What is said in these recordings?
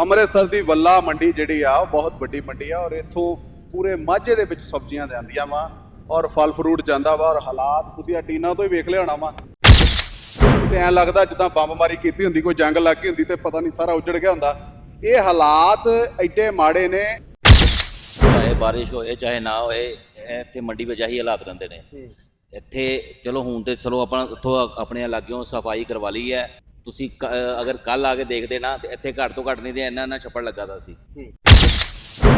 ਅੰਮ੍ਰਿਤਸਰ ਦੀ ਵੱਲਾ ਮੰਡੀ ਜਿਹੜੀ ਆ ਉਹ ਬਹੁਤ ਵੱਡੀ ਮੰਡੀ ਆ ਔਰ ਇੱਥੋਂ ਪੂਰੇ ਮਾਝੇ ਦੇ ਵਿੱਚ ਸਬਜ਼ੀਆਂ ਜਾਂਦੀਆਂ ਵਾ ਔਰ ਫਲ ਫਰੂਟ ਜਾਂਦਾ ਵਾ ਔਰ ਹਾਲਾਤ ਤੁਸੀਂ ਆ ਟੀਨਾ ਤੋਂ ਹੀ ਵੇਖ ਲਿਆ ਹੋਣਾ ਵਾ। ਤੇ ਐਂ ਲੱਗਦਾ ਜਿੱਦਾਂ ਬੰਬਮਾਰੀ ਕੀਤੀ ਹੁੰਦੀ ਕੋਈ ਜੰਗ ਲੱਗ ਗਈ ਹੁੰਦੀ ਤੇ ਪਤਾ ਨਹੀਂ ਸਾਰਾ ਉੱਜੜ ਗਿਆ ਹੁੰਦਾ। ਇਹ ਹਾਲਾਤ ਐਡੇ ਮਾੜੇ ਨੇ। ਚਾਹੇ ਬਾਰਿਸ਼ ਹੋਏ ਚਾਹੇ ਨਾ ਹੋਏ ਇੱਥੇ ਮੰਡੀ ਵਿੱਚ ਆਹੀ ਹਾਲਾਤ ਰਹਿੰਦੇ ਨੇ। ਇੱਥੇ ਚਲੋ ਹੁਣ ਤੇ ਚਲੋ ਆਪਣਾ ਉੱਥੋਂ ਆਪਣੇ ਇਲਾਕਿਓਂ ਸਫ਼ਾਈ ਕਰਵਾ ਲਈ ਹੈ। ਤੁਸੀਂ ਕ- ਅਗਰ ਕੱਲ ਆ ਕੇ ਦੇਖਦੇ ਨਾ ਤੇ ਇੱਥੇ ਘੱਟ ਤੋਂ ਘੱਟ ਨਹੀਂ ਤੇ ਇੰਨਾ ਇੰਨਾ ਛੱਪੜ ਲੱਗਾ ਦਾ ਸੀ।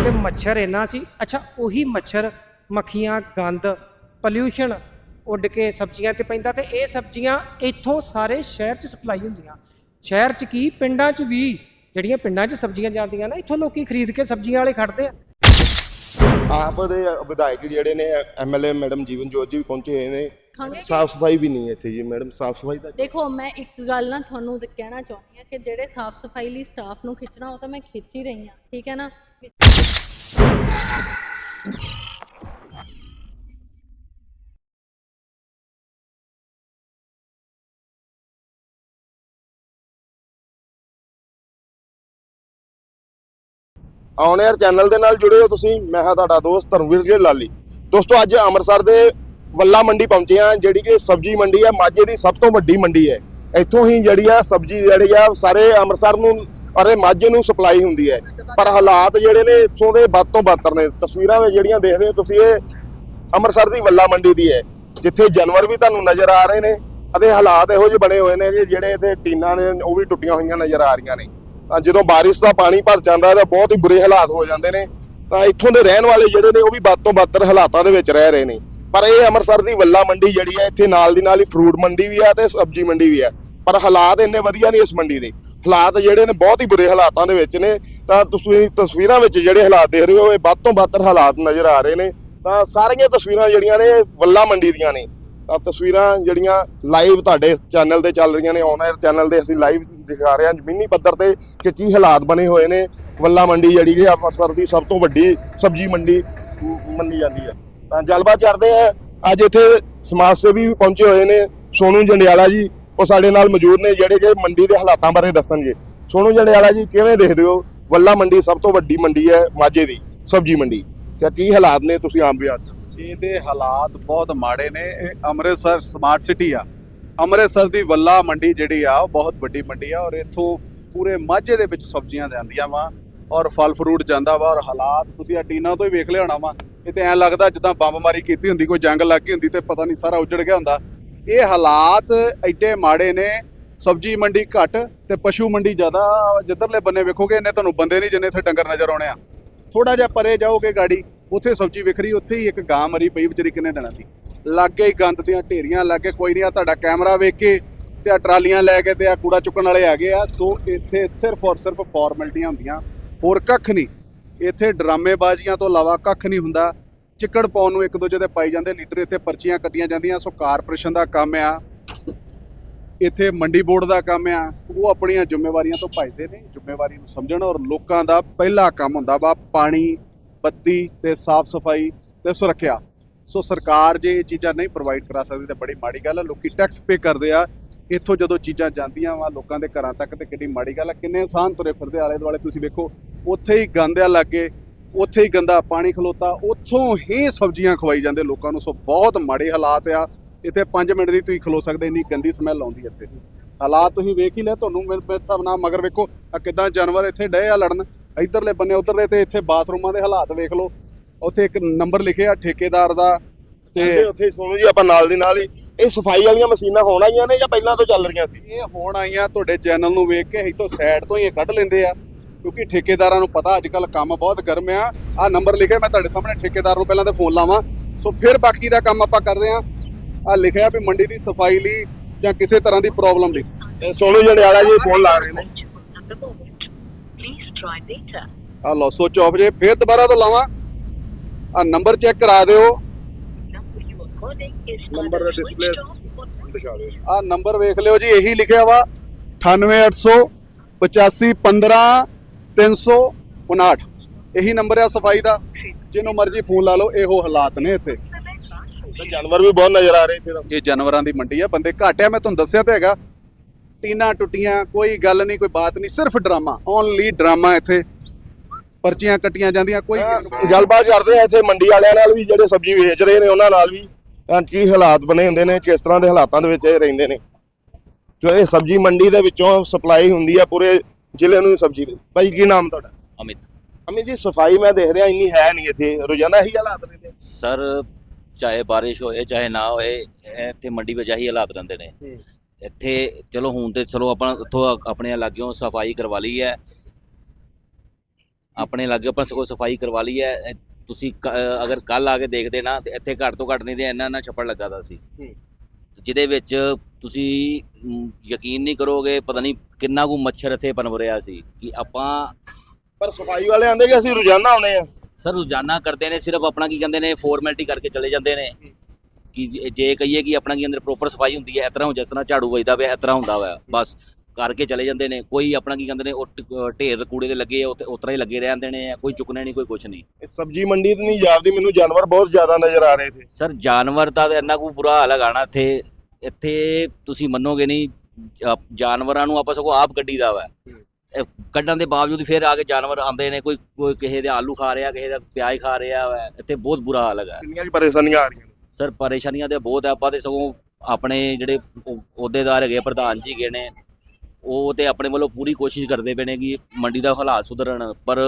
ਤੇ ਮੱਛਰ ਇੰਨਾ ਸੀ। ਅੱਛਾ ਉਹੀ ਮੱਛਰ ਮੱਖੀਆਂ ਗੰਦ ਪੋਲਿਊਸ਼ਨ ਉੱਡ ਕੇ ਸਬਜ਼ੀਆਂ ਤੇ ਪੈਂਦਾ ਤੇ ਇਹ ਸਬਜ਼ੀਆਂ ਇੱਥੋਂ ਸਾਰੇ ਸ਼ਹਿਰ 'ਚ ਸਪਲਾਈ ਹੁੰਦੀਆਂ। ਸ਼ਹਿਰ 'ਚ ਕੀ? ਪਿੰਡਾਂ 'ਚ ਵੀ। ਜਿਹੜੀਆਂ ਪਿੰਡਾਂ 'ਚ ਸਬਜ਼ੀਆਂ ਜਾਂਦੀਆਂ ਨਾ ਇੱਥੋਂ ਲੋਕੀ ਖਰੀਦ ਕੇ ਸਬਜ਼ੀਆਂ ਵਾਲੇ ਖੜਦੇ ਆ। ਆਪ ਦੇ ਵਿਧਾਇਕ ਜਿਹੜੇ ਨੇ ਐਮਐਲਏ ਮੈਡਮ ਜੀਵਨ ਜੋਤ ਜੀ ਵੀ ਪਹੁੰਚੇ ਹੋਏ ਨੇ। ਖਾਂਗੇ ਕਿ- ਸਾਫ਼ ਸਫ਼ਾਈ ਵੀ ਨਹੀਂ ਹੈ ਇੱਥੇ ਜੀ ਮੈਡਮ ਸਾਫ਼ ਸਫ਼ਾਈ ਦਾ ਦੇਖੋ ਮੈਂ ਇੱਕ ਗੱਲ ਨਾ ਤੁਹਾਨੂੰ ਤੇ ਕਹਿਣਾ ਚਾਹੁੰਦੀ ਹਾਂ ਕਿ ਜਿਹੜੇ ਸਾਫ਼ ਸਫ਼ਾਈ ਲਈ ਸਟਾਫ ਨੂੰ ਖਿੱਚਣਾ ਉਹ ਤਾਂ ਮੈਂ ਖਿੱਚ ਹੀ ਰਹੀ ਹਾਂ ਠੀਕ ਹੈ ਨਾ? ਔਨ 에ਅਰ ਚੈਨਲ ਦੇ ਨਾਲ ਜੁੜੇ ਹੋ ਤੁਸੀਂ। ਮੈਂ ਹਾਂ ਤੁਹਾਡਾ ਦੋਸਤ ਧਰਮਵੀਰ ਜੀ ਲਾਲੀ। ਦੋਸਤੋ ਅੱਜ ਅੰਮ੍ਰਿਤਸਰ ਦੇ ਵੱਲਾ ਮੰਡੀ ਪਹੁੰਚੇ ਆ ਜਿਹੜੀ ਕਿ ਸਬਜ਼ੀ ਮੰਡੀ ਹੈ, ਮਾਝੇ ਦੀ ਸਭ ਤੋਂ ਵੱਡੀ ਮੰਡੀ ਹੈ। ਇੱਥੋਂ ਹੀ ਜਿਹੜੀ ਆ ਸਬਜ਼ੀ ਜਿਹੜੀ ਆ ਸਾਰੇ ਅੰਮ੍ਰਿਤਸਰ ਨੂੰ ਅਰੇ ਮਾਝੇ ਨੂੰ ਸਪਲਾਈ ਹੁੰਦੀ ਹੈ। ਪਰ ਹਾਲਾਤ ਜਿਹੜੇ ਨੇ, ਇੱਥੋਂ ਦੇ ਵੱਧ ਤੋਂ ਬੱਤਰ ਨੇ। ਤਸਵੀਰਾਂ ਵਿੱਚ ਜਿਹੜੀਆਂ ਦੇਖ ਰਹੇ ਹੋ ਤੁਸੀਂ, ਇਹ ਅੰਮ੍ਰਿਤਸਰ ਦੀ ਵੱਲਾ ਮੰਡੀ ਦੀ ਹੈ, ਜਿੱਥੇ ਜਾਨਵਰ ਵੀ ਤੁਹਾਨੂੰ ਨਜ਼ਰ ਆ ਰਹੇ ਨੇ ਅਤੇ ਹਾਲਾਤ ਇਹੋ ਜਿਹੇ ਬਣੇ ਹੋਏ ਨੇ ਕਿ ਜਿਹੜੇ ਇੱਥੇ ਟੀਨਾਂ ਨੇ, ਉਹ ਵੀ ਟੁੱਟੀਆਂ ਹੋਈਆਂ ਨਜ਼ਰ ਆ ਰਹੀਆਂ ਨੇ। ਤਾਂ ਜਦੋਂ ਬਾਰਿਸ਼ ਦਾ ਪਾਣੀ ਭਰ ਜਾਂਦਾ ਹੈ ਤਾਂ ਬਹੁਤ ਹੀ ਬੁਰੇ ਹਾਲਾਤ ਹੋ ਜਾਂਦੇ ਨੇ। ਤਾਂ ਇੱਥੋਂ ਦੇ ਰਹਿਣ ਵਾਲੇ ਜਿਹੜੇ ਨੇ, ਉਹ ਵੀ ਵੱਧ ਤੋਂ ਬੱਤਰ ਹਾਲਾਤਾਂ ਦੇ ਵਿੱਚ ਰਹਿ ਰਹੇ ਨੇ। ਪਰ ਇਹ ਅੰਮ੍ਰਿਤਸਰ ਦੀ ਵੱਲਾ ਮੰਡੀ ਜਿਹੜੀ ਹੈ, ਇੱਥੇ ਨਾਲ ਦੀ ਨਾਲ ਹੀ ਫਰੂਟ ਮੰਡੀ ਵੀ ਹੈ ਤੇ ਸਬਜ਼ੀ ਮੰਡੀ ਵੀ ਹੈ। ਪਰ ਹਾਲਾਤ ਇੰਨੇ ਵਧੀਆ ਨਹੀਂ ਇਸ ਮੰਡੀ ਦੇ। ਹਾਲਾਤ ਜਿਹੜੇ ਨੇ ਬਹੁਤ ਹੀ ਬੁਰੇ ਹਾਲਾਤਾਂ ਦੇ ਵਿੱਚ ਨੇ। ਤਾਂ ਤੁਸੀਂ ਤਸਵੀਰਾਂ ਵਿੱਚ ਜਿਹੜੇ ਹਾਲਾਤ ਦੇਖ ਰਹੇ ਹੋ, ਇਹ ਵੱਧ ਤੋਂ ਵੱਧ ਹਾਲਾਤ ਨਜ਼ਰ ਆ ਰਹੇ ਨੇ। ਤਾਂ ਸਾਰੀਆਂ ਤਸਵੀਰਾਂ ਜਿਹੜੀਆਂ ਨੇ, ਇਹ ਵੱਲਾ ਮੰਡੀ ਦੀਆਂ ਨੇ। ਤਾਂ ਤਸਵੀਰਾਂ ਜਿਹੜੀਆਂ ਲਾਈਵ ਤੁਹਾਡੇ ਚੈਨਲ ਤੇ ਚੱਲ ਰਹੀਆਂ ਨੇ ਆਨਲਾਈਨ ਚੈਨਲ ਤੇ ਅਸੀਂ ਲਾਈਵ ਦਿਖਾ ਰਹੇ ਹਾਂ। ਜ਼ਮੀਨੀ ਪੱਧਰ ਤੇ ਕਿ ਕੀ ਹਾਲਾਤ ਬਣੇ ਹੋਏ ਨੇ। ਵੱਲਾ ਮੰਡੀ ਜਿਹੜੀ ਹੈ, ਅੰਮ੍ਰਿਤਸਰ ਦੀ ਸਭ ਤੋਂ ਵੱਡੀ ਸਬਜ਼ੀ ਮੰਡੀ, ਮ- ਮੰਨੀ ਜਾਂਦੀ ਹੈ। ਤਾਂ ਗੱਲਬਾਤ ਕਰਦੇ ਆ। ਅੱਜ ਇੱਥੇ ਸਮਾਜ ਸੇਵੀ ਵੀ ਪਹੁੰਚੇ ਹੋਏ ਨੇ। ਸੋਨੂ ਜੰਡਿਆਲਾ ਜੀ, ਉਹ ਸਾਡੇ ਨਾਲ ਮੌਜੂਦ ਨੇ, ਜਿਹੜੇ ਕਿ ਮੰਡੀ ਦੇ ਹਾਲਾਤਾਂ ਬਾਰੇ ਦੱਸਣਗੇ। ਸੋਨੂ ਜੰਡਿਆਲਾ ਜੀ, ਕਿਵੇਂ ਦੇਖਦੇ ਹੋ? ਵੱਲਾ ਮੰਡੀ ਸਭ ਤੋਂ ਵੱਡੀ ਮੰਡੀ ਹੈ, ਮਾਝੇ ਦੀ, ਸਬਜ਼ੀ ਮੰਡੀ। ਤੇ ਕੀ ਹਾਲਾਤ ਨੇ ਤੁਸੀਂ ਆਮ ਬਿਆਨ ਦਿਓ। ਇਹਦੇ ਹਾਲਾਤ ਬਹੁਤ ਮਾੜੇ ਨੇ। ਇਹ ਅੰਮ੍ਰਿਤਸਰ ਸਮਾਰਟ ਸਿਟੀ ਆ। ਅੰਮ੍ਰਿਤਸਰ ਦੀ ਵੱਲਾ ਮੰਡੀ ਜਿਹੜੀ ਆ, ਉਹ ਬਹੁਤ ਵੱਡੀ ਮੰਡੀ ਆ ਔਰ ਇੱਥੋਂ ਪੂਰੇ ਮਾਝੇ ਦੇ ਵਿੱਚ ਸਬਜ਼ੀਆਂ ਜਾਂਦੀਆਂ ਵਾ ਔਰ ਫਲ ਫਰੂਟ ਜਾਂਦਾ ਵਾ ਔਰ ਹਾਲਾਤ ਤੁਸੀਂ ਆ ਟੀਨਾ ਤੋਂ ਹੀ ਵੇਖ ਲਿਆ ਹੋਣਾ ਵਾ। ਇਹ ਤੇ ਐਂ ਲੱਗਦਾ ਜਿੱਦਾਂ ਬੰਬ ਮਾਰੀ ਕੀਤੀ ਹੁੰਦੀ, ਕੋਈ ਜੰਗ ਲੱਗ ਗਈ ਹੁੰਦੀ ਤੇ ਪਤਾ ਨਹੀਂ ਸਾਰਾ ਉੱਜੜ ਗਿਆ ਹੁੰਦਾ। ਇਹ ਹਾਲਾਤ ਐਡੇ ਮਾੜੇ ਨੇ, ਸਬਜ਼ੀ ਮੰਡੀ ਘੱਟ ਤੇ ਪਸ਼ੂ ਮੰਡੀ ਜ਼ਿਆਦਾ ਜਿੱਧਰਲੇ ਬੰਨੇ ਵੇਖੋਗੇ ਇਹਨੇ ਤੁਹਾਨੂੰ ਬੰਦੇ ਨਹੀਂ ਜਿੰਨੇ ਇੱਥੇ ਡੰਗਰ ਨਜ਼ਰ ਆਉਣੇ ਆ। ਥੋੜਾ ਜਿਹਾ ਪਰੇ ਜਾਓਗੇ ਗਾੜੀ, ਉੱਥੇ ਸਬਜ਼ੀ ਵਿਖਰੀ, ਉੱਥੇ ਹੀ ਇੱਕ ਗਾਂ ਮਰੀ ਪਈ ਵਿਚਾਰੀ ਕਿੰਨੇ ਦਿਨਾਂ ਦੀ। ਲਾਗੇ ਹੀ ਗੰਦ ਦੀਆਂ ਢੇਰੀਆਂ, ਲੱਗੇ ਕੋਈ ਨਹੀਂ ਆ ਤੁਹਾਡਾ ਕੈਮਰਾ ਵੇਖ ਕੇ ਤੇ ਆ ਟਰਾਲੀਆਂ ਲੈ ਕੇ ਤੇ ਆ ਕੂੜਾ ਚੁੱਕਣ ਵਾਲੇ ਆ ਗਏ ਆ। ਸੋ ਇੱਥੇ ਸਿਰਫ ਔਰ ਸਿਰਫ ਫਾਰਮੈਲਿਟੀਆਂ ਹੁੰਦੀਆਂ, ਹੋਰ ਕੱਖ ਨਹੀਂ। ਇੱਥੇ ਡਰਾਮੇਬਾਜ਼ੀਆਂ ਤੋਂ ਇਲਾਵਾ ਕੱਖ ਨਹੀਂ ਹੁੰਦਾ। ਚਿੱਕੜ ਪਾਉਣ ਨੂੰ ਇੱਕ ਦੂਜੇ ਦੇ ਪਾਈ ਜਾਂਦੇ ਲੀਡਰ, ਇੱਥੇ ਪਰਚੀਆਂ ਕੱਟੀਆਂ ਜਾਂਦੀਆਂ, ਸੋ ਕਾਰਪੋਰੇਸ਼ਨ ਦਾ ਕੰਮ ਆ। ਇੱਥੇ ਮੰਡੀ ਬੋਰਡ ਦਾ ਕੰਮ ਆ। ਉਹ ਆਪਣੀਆਂ ਜ਼ਿੰਮੇਵਾਰੀਆਂ ਤੋਂ ਭੱਜਦੇ ਨੇ, ਜ਼ਿੰਮੇਵਾਰੀ ਨੂੰ ਸਮਝਣ ਔਰ ਲੋਕਾਂ ਦਾ ਪਹਿਲਾ ਕੰਮ ਹੁੰਦਾ ਵਾ ਪਾਣੀ, ਬੱਤੀ ਤੇ ਸਾਫ਼ ਸਫ਼ਾਈ ਤੇ ਸੁਰੱਖਿਆ। ਸੋ ਸਰਕਾਰ ਜੇ ਇਹ ਚੀਜ਼ਾਂ ਨਹੀਂ ਪ੍ਰੋਵਾਈਡ ਕਰਾ ਸਕਦੀ ਤਾਂ ਬੜੀ ਮਾੜੀ ਗੱਲ ਆ। ਲੋਕੀ ਟੈਕਸ ਪੇ ਕਰਦੇ ਆ। ਇੱਥੋਂ ਜਦੋਂ ਚੀਜ਼ਾਂ ਜਾਂਦੀਆਂ ਵਾ ਲੋਕਾਂ ਦੇ ਘਰਾਂ ਤੱਕ ਤੇ ਕਿੰਨੀ ਮਾੜੀ ਗੱਲ ਆ, ਕਿੰਨੇ ਇਨਸਾਨ ਤੁਰੇ ਫਿਰਦੇ ਆਲੇ ਦੁਆਲੇ, ਤੁਸੀਂ ਵੇਖੋ, ਉੱਥੇ ਹੀ ਗੰਦ ਆ ਲੱਗੇ, ਉੱਥੇ ਹੀ ਗੰਦਾ ਪਾਣੀ ਖਲੋਤਾ, ਉੱਥੋਂ ਹੀ ਸਬਜ਼ੀਆਂ ਖਵਾਈ ਜਾਂਦੇ ਲੋਕਾਂ ਨੂੰ, ਸੋ ਬਹੁਤ ਮਾੜੇ ਹਾਲਾਤ ਆ। ਇੱਥੇ 5 ਮਿੰਟ ਦੀ ਤੁਸੀਂ ਖਲੋ ਸਕਦੇ, ਇੰਨੀ ਗੰਦੀ ਸਮੈਲ ਆਉਂਦੀ ਇੱਥੇ। ਹਾਲਾਤ ਤੁਸੀਂ ਵੇਖ ਹੀ ਲੈ ਤੁਹਾਨੂੰ ਮੇਰੇ ਮੇਰੇ ਹਿਸਾਬ ਨਾਲ, ਮਗਰ ਵੇਖੋ ਆ ਕਿਦਾਂ ਜਾਨਵਰ ਇੱਥੇ ਡਏ ਆ ਲੜਨ। ਇਧਰਲੇ ਬੰਨੇ, ਉਧਰਲੇ ਤੇ ਇੱਥੇ ਬਾਥਰੂਮਾਂ ਦੇ ਹਾਲਾਤ ਵੇਖ ਲਓ। ਉੱਥੇ ਇੱਕ ਨੰਬਰ ਲਿਖਿਆ, ਠੇਕੇਦਾਰ ਦਾ ਤੇ ਉੱਥੇ ਸੋਨੂ ਜੀ ਆਪਾਂ ਨਾਲ ਦੀ ਨਾਲ ਹੀ ਇਹ ਸਫ਼ਾਈ ਵਾਲੀਆਂ ਮਸ਼ੀਨਾਂ ਹੋਣ ਆਈਆਂ ਨੇ ਜਾਂ ਪਹਿਲਾਂ ਤੋਂ ਚੱਲ ਰਹੀਆਂ ਸੀ? ਇਹ ਹੁਣ ਆਈਆਂ ਤੁਹਾਡੇ ਚੈਨਲ ਨੂੰ ਵੇਖ ਕੇ ਇੱਥੋਂ ਸਾਈਡ ਤੋਂ ਹੀ ਇਹ ਕੱਢ ਲੈਂਦੇ ਆ ਕਿਉਂਕਿ ਠੇਕੇਦਾਰਾਂ ਨੂੰ ਪਤਾ ਅੱਜ ਕੱਲ ਕੰਮ ਬਹੁਤ ਗਰਮ ਆ। ਆ ਨੰਬਰ ਲਿਖਿਆ ਮੈਂ ਤੁਹਾਡੇ ਸਾਹਮਣੇ ਠੇਕੇਦਾਰ ਨੂੰ ਪਹਿਲਾਂ ਤੇ ਫੋਨ ਲਾਵਾਂ। ਸੋ ਫਿਰ ਬਾਕੀ ਦਾ ਕੰਮ ਆਪਾਂ ਕਰਦੇ ਆ। ਆ ਲਿਖਿਆ ਵੀ ਮੰਡੀ ਦੀ ਸਫ਼ਾਈ ਲਈ ਜਾਂ ਕਿਸੇ ਤਰ੍ਹਾਂ ਦੀ ਪ੍ਰੋਬਲਮ ਲਈ। ਸੋਨੂ ਜੰਡਿਆਲਾ ਜੀ ਫੋਨ ਲਾ ਰਹੇ ਨੇ. ਆ ਲਓ ਸੋਚ ਆਫ ਜੇ ਫਿਰ ਦੁਬਾਰਾ ਤੋਂ ਲਾਵਾਂ। ਆ ਨੰਬਰ ਚੈੱਕ ਕਰਾ ਦਿਓ। ਦਾ ਦਿਖਾ ਦਿਓ ਆ ਨੰਬਰ ਵੇਖ ਲਿਓ ਜੀ ਇਹੀ ਲਿਖਿਆ ਵਾ 98800 8515 359 ਇਹੀ ਨੰਬਰ ਆ ਸਫ਼ਾਈ ਦਾ ਜਿਹਨੂੰ ਮਰਜ਼ੀ ਫੋਨ ਲਾ ਲਓ ਇਹੋ ਹਾਲਾਤ ਨੇ ਇੱਥੇ। ਤੇ ਜਾਨਵਰ ਵੀ ਬਹੁਤ ਨਜ਼ਰ ਆ ਰਹੇ ਇੱਥੇ ਤਾਂ। ਇਹ ਜਾਨਵਰਾਂ ਦੀ ਮੰਡੀ ਆ ਬੰਦੇ ਘੱਟ ਆ ਮੈਂ ਤੁਹਾਨੂੰ ਦੱਸਿਆ ਤਾਂ ਹੈਗਾ। ਟੀਨਾ ਟੁੱਟੀਆਂ ਕੋਈ ਗੱਲ ਨਹੀਂ ਕੋਈ ਬਾਤ ਨਹੀਂ ਸਿਰਫ ਡਰਾਮਾ ਓਨਲੀ ਡਰਾਮਾ ਇੱਥੇ। ਪਰਚੀਆਂ ਕੱਟੀਆਂ ਜਾਂਦੀਆਂ ਕੋਈ ਗੱਲਬਾਤ ਕਰਦੇ ਆ ਇੱਥੇ ਮੰਡੀ ਵਾਲਿਆਂ ਨਾਲ ਵੀ ਜਿਹੜੇ ਸਬਜ਼ੀ ਵੇਚ ਰਹੇ ਨੇ ਉਹਨਾਂ ਨਾਲ ਵੀ। ਕੀ ਹਾਲਾਤ ਬਣੇ ਹੁੰਦੇ ਨੇ ਕਿਸ ਤਰ੍ਹਾਂ ਦੇ ਹਾਲਾਤਾਂ ਦੇ ਵਿੱਚ ਇਹ ਰਹਿੰਦੇ ਨੇ। ਜੋ ਇਹ ਸਬਜ਼ੀ ਮੰਡੀ ਦੇ ਵਿੱਚੋਂ ਸਪਲਾਈ ਹੁੰਦੀ ਆ ਪੂਰੇ ਜ਼ਿਲ੍ਹੇ ਨੂੰ ਸਬਜ਼ੀ ਦੀ। ਭਾਈ ਕੀ ਨਾਮ ਤੁਹਾਡਾ? ਅਮਿਤ। ਅਮੀ ਜੀ ਸਫ਼ਾਈ ਮੈਂ ਦੇਖ ਰਿਹਾ ਇੰਨੀ ਹੈ ਨਹੀਂ ਇੱਥੇ। ਰੋਜ਼ਾਨਾ ਹੀ ਹਾਲਾਤ ਰਹਿੰਦੇ ਸਰ ਚਾਹੇ ਬਾਰਿਸ਼ ਹੋਏ ਚਾਹੇ ਨਾ ਹੋਏ ਇਹ ਇੱਥੇ ਮੰਡੀ ਵਿੱਚ ਆਹੀ ਹਾਲਾਤ ਰਹਿੰਦੇ ਨੇ। ਇੱਥੇ ਚਲੋ ਹੁਣ ਤੇ ਚਲੋ ਆਪਾਂ ਉੱਥੋਂ ਆਪਣੇ ਇਲਾਕਿਓਂ ਸਫ਼ਾਈ ਕਰਵਾ ਲਈ ਹੈ। ਆਪਣੇ ਇਲਾਕੇ ਆਪਾਂ ਸਗੋਂ ਸਫ਼ਾਈ ਕਰਵਾ ਲਈ ਹੈ। ਇਹ ਤੁਸੀਂ ਕ- ਅਗਰ ਕੱਲ ਆ ਕੇ ਦੇਖਦੇ ਨਾ ਤੇ ਇੱਥੇ ਘੱਟ ਤੋਂ ਘੱਟ ਨਹੀਂ ਤੇ ਇੰਨਾ ਨਾ ਛੱਪੜ ਲੱਗਾ ਦਾ ਸੀ। ਹੂੰ। ਜਿਹਦੇ ਵਿੱਚ ਤੁਸੀਂ ਮ, ਯਕੀਨ ਨਹੀਂ ਕਰੋਗੇ ਪਤਾ ਨਹੀਂ ਕਿੰਨਾ ਕੁ ਮੱਛਰ ਇੱਥੇ ਪਨਪ ਰਿਹਾ ਸੀ ਕਿ ਆਪਾਂ ਪਰ ਸਫ਼ਾਈ ਵਾਲੇ ਆਂਦੇ ਕਿ ਅਸੀਂ ਰੋਜ਼ਾਨਾ ਆਉਨੇ ਆ। ਸਰ ਰੋਜ਼ਾਨਾ ਕਰਦੇ ਨੇ ਸਿਰਫ ਆਪਣਾ ਕੀ ਕਹਿੰਦੇ ਨੇ ਫਾਰਮੈਲਿਟੀ ਕਰਕੇ ਚਲੇ ਜਾਂਦੇ ਨੇ। ਕਿ ਜੇ- ਜੇ ਕਹੀਏ ਕਿ ਆਪਣਾ ਕੀ ਅੰਦਰ ਪ੍ਰੋਪਰ ਸਫ਼ਾਈ ਹੁੰਦੀ ਹੈ ਇਸ ਤਰ੍ਹਾਂ ਜਿਸ ਤਰ੍ਹਾਂ ਝਾੜੂ ਵੱਜਦਾ ਪਿਆ ਇਸ ਤਰ੍ਹਾਂ ਹੁੰਦਾ ਵਾ ਬਸ। ਕਰਕੇ ਚਲੇ ਜਾਂਦੇ ਨੇ ਕੋਈ ਆਪਣਾ ਕੀ ਕਹਿੰਦੇ ਨੇ ਉਹ ਟ- ਅਹ ਢੇਰ ਕੂੜੇ ਦੇ ਲੱਗੇ ਆ ਉੱਥੇ ਉਤਰਾ ਹੀ ਲੱਗੇ ਰਹਿੰਦੇ ਨੇ ਕੋਈ ਚੁੱਕਣੇ ਨਹੀਂ ਕੋਈ ਕੁਛ ਨਹੀਂ। ਇਹ ਸਬਜ਼ੀ ਮੰਡੀ ਤੇ ਨਹੀਂ ਜਾਪਦੀ ਮੈਨੂੰ ਜਾਨਵਰ ਬਹੁਤ ਜ਼ਿਆਦਾ ਨਜ਼ਰ ਆ ਰਹੇ ਥੇ ਸਰ ਜਾਨਵਰ ਦਾ ਤਾਂ ਇੰਨਾ ਕੋ ਬੁਰਾ ਹਾਲ ਹੈਗਾ ਨਾ ਇੱਥੇ ਇੱਥੇ ਤੁਸੀਂ ਮੰਨੋਗੇ ਨਹੀਂ ਜਾ- ਜਾਨਵਰਾਂ ਨੂੰ ਆਪਾਂ ਸਗੋਂ ਆਪ ਕੱਢੀ ਦਾ ਵਾ। ਇਹ ਕੱਢਣ ਦੇ ਬਾਵਜੂਦ ਫਿਰ ਆ ਕੇ ਜਾਨਵਰ ਆਉਂਦੇ ਨੇ ਕੋਈ ਕੋਈ ਕਿਸੇ ਦੇ ਆਲੂ ਖਾ ਰਿਹਾ ਕਿਸੇ ਦਾ ਪਿਆਜ਼ ਖਾ ਰਿਹਾ ਵਾ ਇੱਥੇ ਬਹੁਤ ਬੁਰਾ ਹਾਲ ਹੈਗਾ। ਕਿੰਨੀਆਂ ਜੀ ਪਰੇਸ਼ਾਨੀਆਂ ਆ ਰਹੀਆਂ ਨੇ? ਸਰ ਪਰੇਸ਼ਾਨੀਆਂ ਤੇ ਬਹੁਤ ਆ ਆਪਾਂ ਤੇ ਸਗੋਂ ਆਪਣੇ ਜਿਹੜੇ ਅਹੁ- ਅਹੁਦੇਦਾਰ ਹੈਗੇ ਪ੍ਰਧਾਨ ਜੀ ਹੈਗੇ ਨੇ ਉਹ ਤੇ ਆਪਣੇ ਵੱਲੋਂ ਪੂਰੀ ਕੋਸ਼ਿਸ਼ ਕਰਦੇ ਪਏ ਨੇ ਕਿ ਮੰਡੀ ਦਾ ਹਾਲਾਤ ਸੁਧਰਨ ਪਰ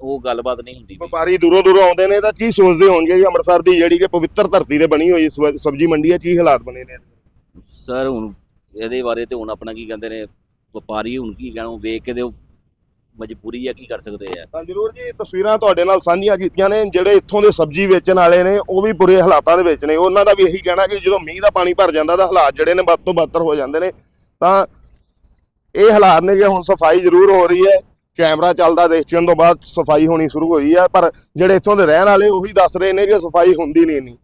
ਉਹ ਗੱਲਬਾਤ ਨਹੀਂ ਹੁੰਦੀ ਪਈ। ਵਪਾਰੀ ਦੂਰੋਂ ਦੂਰੋਂ ਆਉਂਦੇ ਨੇ ਤਾਂ ਕੀ ਸੋਚਦੇ ਹੋਣਗੇ ਕਿ ਅੰਮ੍ਰਿਤਸਰ ਦੀ ਜਿਹੜੀ ਕਿ ਪਵਿੱਤਰ ਧਰਤੀ ਤੇ ਬਣੀ ਹੋਈ ਸਬ- ਸਬਜ਼ੀ ਮੰਡੀ ਹੈ ਕੀ ਹਾਲਾਤ ਬਣੇ ਨੇ? ਸਰ ਹੁਣ ਇਹਦੇ ਬਾਰੇ ਤੇ ਹੁਣ ਆਪਣਾ ਕੀ ਕਹਿੰਦੇ ਨੇ ਵਪਾਰੀ ਹੁਣ ਕੀ ਕਹਿਣਾ ਵੇਖ ਕੇ ਤੇ ਉਹ ਮਜਬੂਰੀ ਆ ਕੀ ਕਰ ਸਕਦੇ ਆ। ਤਾਂ ਜ਼ਰੂਰ ਜੀ ਤਸਵੀਰਾਂ ਤੁਹਾਡੇ ਨਾਲ ਸਾਂਝੀਆਂ ਕੀਤੀਆਂ ਨੇ ਜਿਹੜੇ ਇੱਥੋਂ ਦੇ ਸਬਜ਼ੀ ਵੇਚਣ ਵਾਲੇ ਨੇ ਉਹ ਵੀ ਬੁਰੇ ਹਾਲਾਤਾਂ ਦੇ ਵਿੱਚ ਨੇ। ਉਹਨਾਂ ਦਾ ਵੀ ਇਹੀ ਕਹਿਣਾ ਕਿ ਜਦੋਂ ਮੀਂਹ ਦਾ ਪਾਣੀ ਭਰ ਜਾਂਦਾ ਤਾਂ ਹਾਲਾਤ ਜਿਹੜੇ ਨੇ ਵੱਧ ਤੋਂ ਬੱਤਰ ਹੋ ਜਾਂਦੇ ਨੇ। ਤਾਂ ਇਹ ਹਾਲਾਤ ਨੇ ਕਿ ਹੁਣ ਸਫ਼ਾਈ ਜ਼ਰੂਰ ਹੋ ਰਹੀ ਹੈ। ਕੈਮਰਾ ਚੱਲਦਾ ਦੇਖਣ ਤੋਂ ਬਾਅਦ ਸਫ਼ਾਈ ਹੋਣੀ ਸ਼ੁਰੂ ਹੋਈ ਹੈ ਪਰ ਜਿਹੜੇ ਇੱਥੋਂ ਦੇ ਰਹਿਣ ਵਾਲੇ ਉਹੀ ਦੱਸ ਰਹੇ ਨੇ ਕਿ ਸਫ਼ਾਈ ਹੁੰਦੀ ਨਹੀਂ ਇੰਨੀ।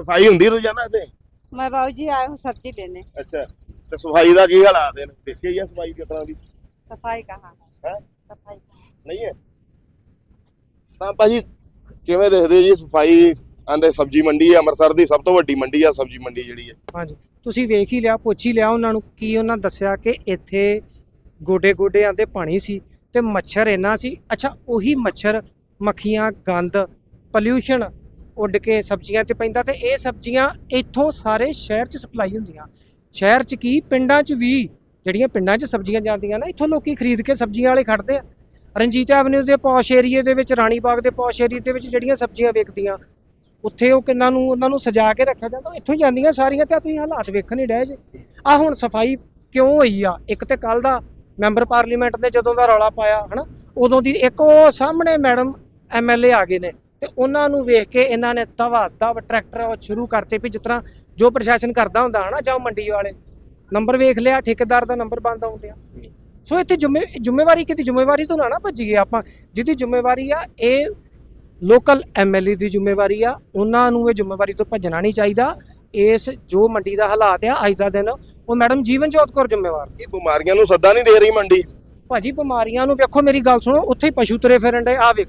ਸਫ਼ਾਈ ਹੁੰਦੀ ਰੋਜ਼ਾਨਾ ਇੱਥੇ? ਮੈਂ ਬਾਬੂ ਜੀ ਆਏ ਹੋ ਸਬਜ਼ੀ ਲੈਣੇ। ਅੱਛਾ। ਤੇ ਸਫ਼ਾਈ ਦਾ ਕੀ ਹਾਲਾਤ ਨੇ? ਦੇਖਿਆ ਹੀ ਸਫ਼ਾਈ ਕਿਸ ਤਰ੍ਹਾਂ ਦੀ? ਸਫ਼ਾਈ ਕਹਾਂ? ਹੈ? ਸਫ਼ਾਈ ਨਹੀਂ ਹੈ। ਤਾਂ ਭਾਜੀ ਕਿਵੇਂ ਦੇਖਦੇ ਜੀ ਸਫ਼ਾਈ? ਆਂਦੇ ਸਬਜ਼ੀ ਮੰਡੀ ਹੈ ਅੰਮ੍ਰਿਤਸਰ ਦੀ ਸਭ ਤੋਂ ਵੱਡੀ ਮੰਡੀ ਆ ਸਬਜ਼ੀ ਮੰਡੀ ਜਿਹੜੀ ਹੈ। ਹਾਂਜੀ। ਤੁਸੀਂ ਵੇਖ ਹੀ ਲਿਆ, ਪੁੱਛ ਹੀ ਲਿਆ ਉਹਨਾਂ ਨੂੰ ਕੀ ਉਹਨਾਂ ਦੱਸਿਆ ਕਿ ਇੱਥੇ ਗੋਡੇ ਗੋਡੇ ਆਂਦੇ ਪਾਣੀ ਸੀ ਤੇ ਮੱਛਰ ਇੰਨਾ ਸੀ। ਅੱਛਾ, ਉਹੀ ਮੱਛਰ, ਮੱਖੀਆਂ, ਗੰਦ ਪੋਲਿਊਸ਼ਨ ਉੱਡ ਕੇ ਸਬਜ਼ੀਆਂ ਤੇ ਪੈਂਦਾ ਤੇ ਇਹ ਸਬਜ਼ੀਆਂ ਇੱਥੋਂ ਸਾਰੇ ਸ਼ਹਿਰ 'ਚ ਸਪਲਾਈ ਹੁੰਦੀਆਂ। ਸ਼ਹਿਰ 'ਚ ਕੀ, ਪਿੰਡਾਂ 'ਚ ਵੀ, ਜਿਹੜੀਆਂ ਪਿੰਡਾਂ 'ਚ ਸਬਜ਼ੀਆਂ ਜਾਂਦੀਆਂ ਨਾ, ਇੱਥੋਂ ਲੋਕੀ ਖਰੀਦ ਕੇ ਸਬਜ਼ੀਆਂ ਵਾਲੇ ਖੜਦੇ ਆ। ਰਣਜੀਤ ਐਵਨਿਊ ਦੇ ਪੌਸ਼ ਏਰੀਏ ਦੇ ਵਿੱਚ ਰਾਣੀ ਬਾਗ ਦੇ ਪੌਸ਼ ਏਰੀਏ ਦੇ ਵਿੱਚ ਜਿਹੜੀਆਂ ਸਬਜ਼ੀਆਂ ਵਿਕਦੀਆਂ ਉੱਥੇ ਉਹ ਕਿੰਨਾਂ ਨੂੰ ਉਹਨਾਂ ਨੂੰ ਸਜਾ ਕੇ ਰੱਖਿਆ ਜਾਂਦਾ ਇੱਥੋਂ ਹੀ ਜਾਂਦੀਆਂ ਸਾਰੀਆਂ ਤੇ ਤੁਸੀਂ ਹਾਲਾਤ ਵੇਖਣ ਹੀ ਡਏ ਜੇ। ਆ ਹੁਣ ਸਫ਼ਾਈ ਕਿਉਂ ਹੋਈ ਆ? ਇੱਕ ਤੇ ਕੱਲ ਦਾ ਮੈਂਬਰ ਪਾਰਲੀਮੈਂਟ ਨੇ ਜਦੋਂ ਦਾ ਰੌਲਾ ਪਾਇਆ ਹਨਾ ਉਦੋਂ ਦੀ ਇੱਕ ਉਹ ਸਾਹਮਣੇ ਮੈਡਮ ਐਮਐਲਏ ਆ ਗਏ ਨੇ ਤੇ ਉਹਨਾਂ ਨੂੰ ਵੇਖ ਕੇ ਇਹਨਾਂ ਨੇ ਤਵਾ ਤਵ ਟਰੈਕਟਰ ਉਹ ਸ਼ੁਰੂ ਕਰਤੇ ਵੀ ਜਿਸ ਤਰ੍ਹਾਂ ਜੋ ਪ੍ਰਸ਼ਾਸਨ ਕਰਦਾ ਹੁੰਦਾ ਹਨਾ ਜਾਂ ਮੰਡੀ ਵਾਲੇ। ਨੰਬਰ ਵੇਖ ਲਿਆ ਠੇਕੇਦਾਰ ਦਾ ਨੰਬਰ ਬੰਦ ਆਉਣ ਡਿਆ। ਸੋ ਇੱਥੇ ਜ਼ਿੰਮੇ ਜ਼ਿੰਮੇਵਾਰੀ ਕਿਤੇ ਜ਼ਿੰਮੇਵਾਰੀ ਤੋਂ ਨਾ ਨਾ ਭੱਜੀਏ ਆਪਾਂ ਜਿਹਦੀ ਜ਼ਿੰਮੇਵਾਰੀ ਆ ਇਹ ਲੋਕਲ ਐਮਐਲਏ ਦੀ ਜ਼ਿੰਮੇਵਾਰੀ ਆ। ਉਹਨਾਂ ਨੂੰ ਇਹ ਜ਼ਿੰਮੇਵਾਰੀ ਤੋਂ ਭੱਜਣਾ ਨਹੀਂ ਚਾਹੀਦਾ। ਇਸ ਜੋ ਮੰਡੀ ਦਾ ਹਾਲਾਤ ਆ ਅੱਜ ਦਾ ਦਿਨ ਉਹ ਮੈਡਮ ਜੀਵਨ ਜੋਤ ਕੌਰ ਜ਼ਿੰਮੇਵਾਰ। ਇਹ ਬਿਮਾਰੀਆਂ ਨੂੰ ਸੱਦਾ ਨਹੀਂ ਦੇ ਰਹੀ ਮੰਡੀ। ਭਾਜੀ ਬਿਮਾਰੀਆਂ ਨੂੰ ਵੇਖੋ ਮੇਰੀ ਗੱਲ ਸੁਣੋ ਉੱਥੇ ਹੀ ਪਸ਼ੂ ਤੁਰੇ ਫਿਰਨ ਦੇ ਆ ਵੇਖ।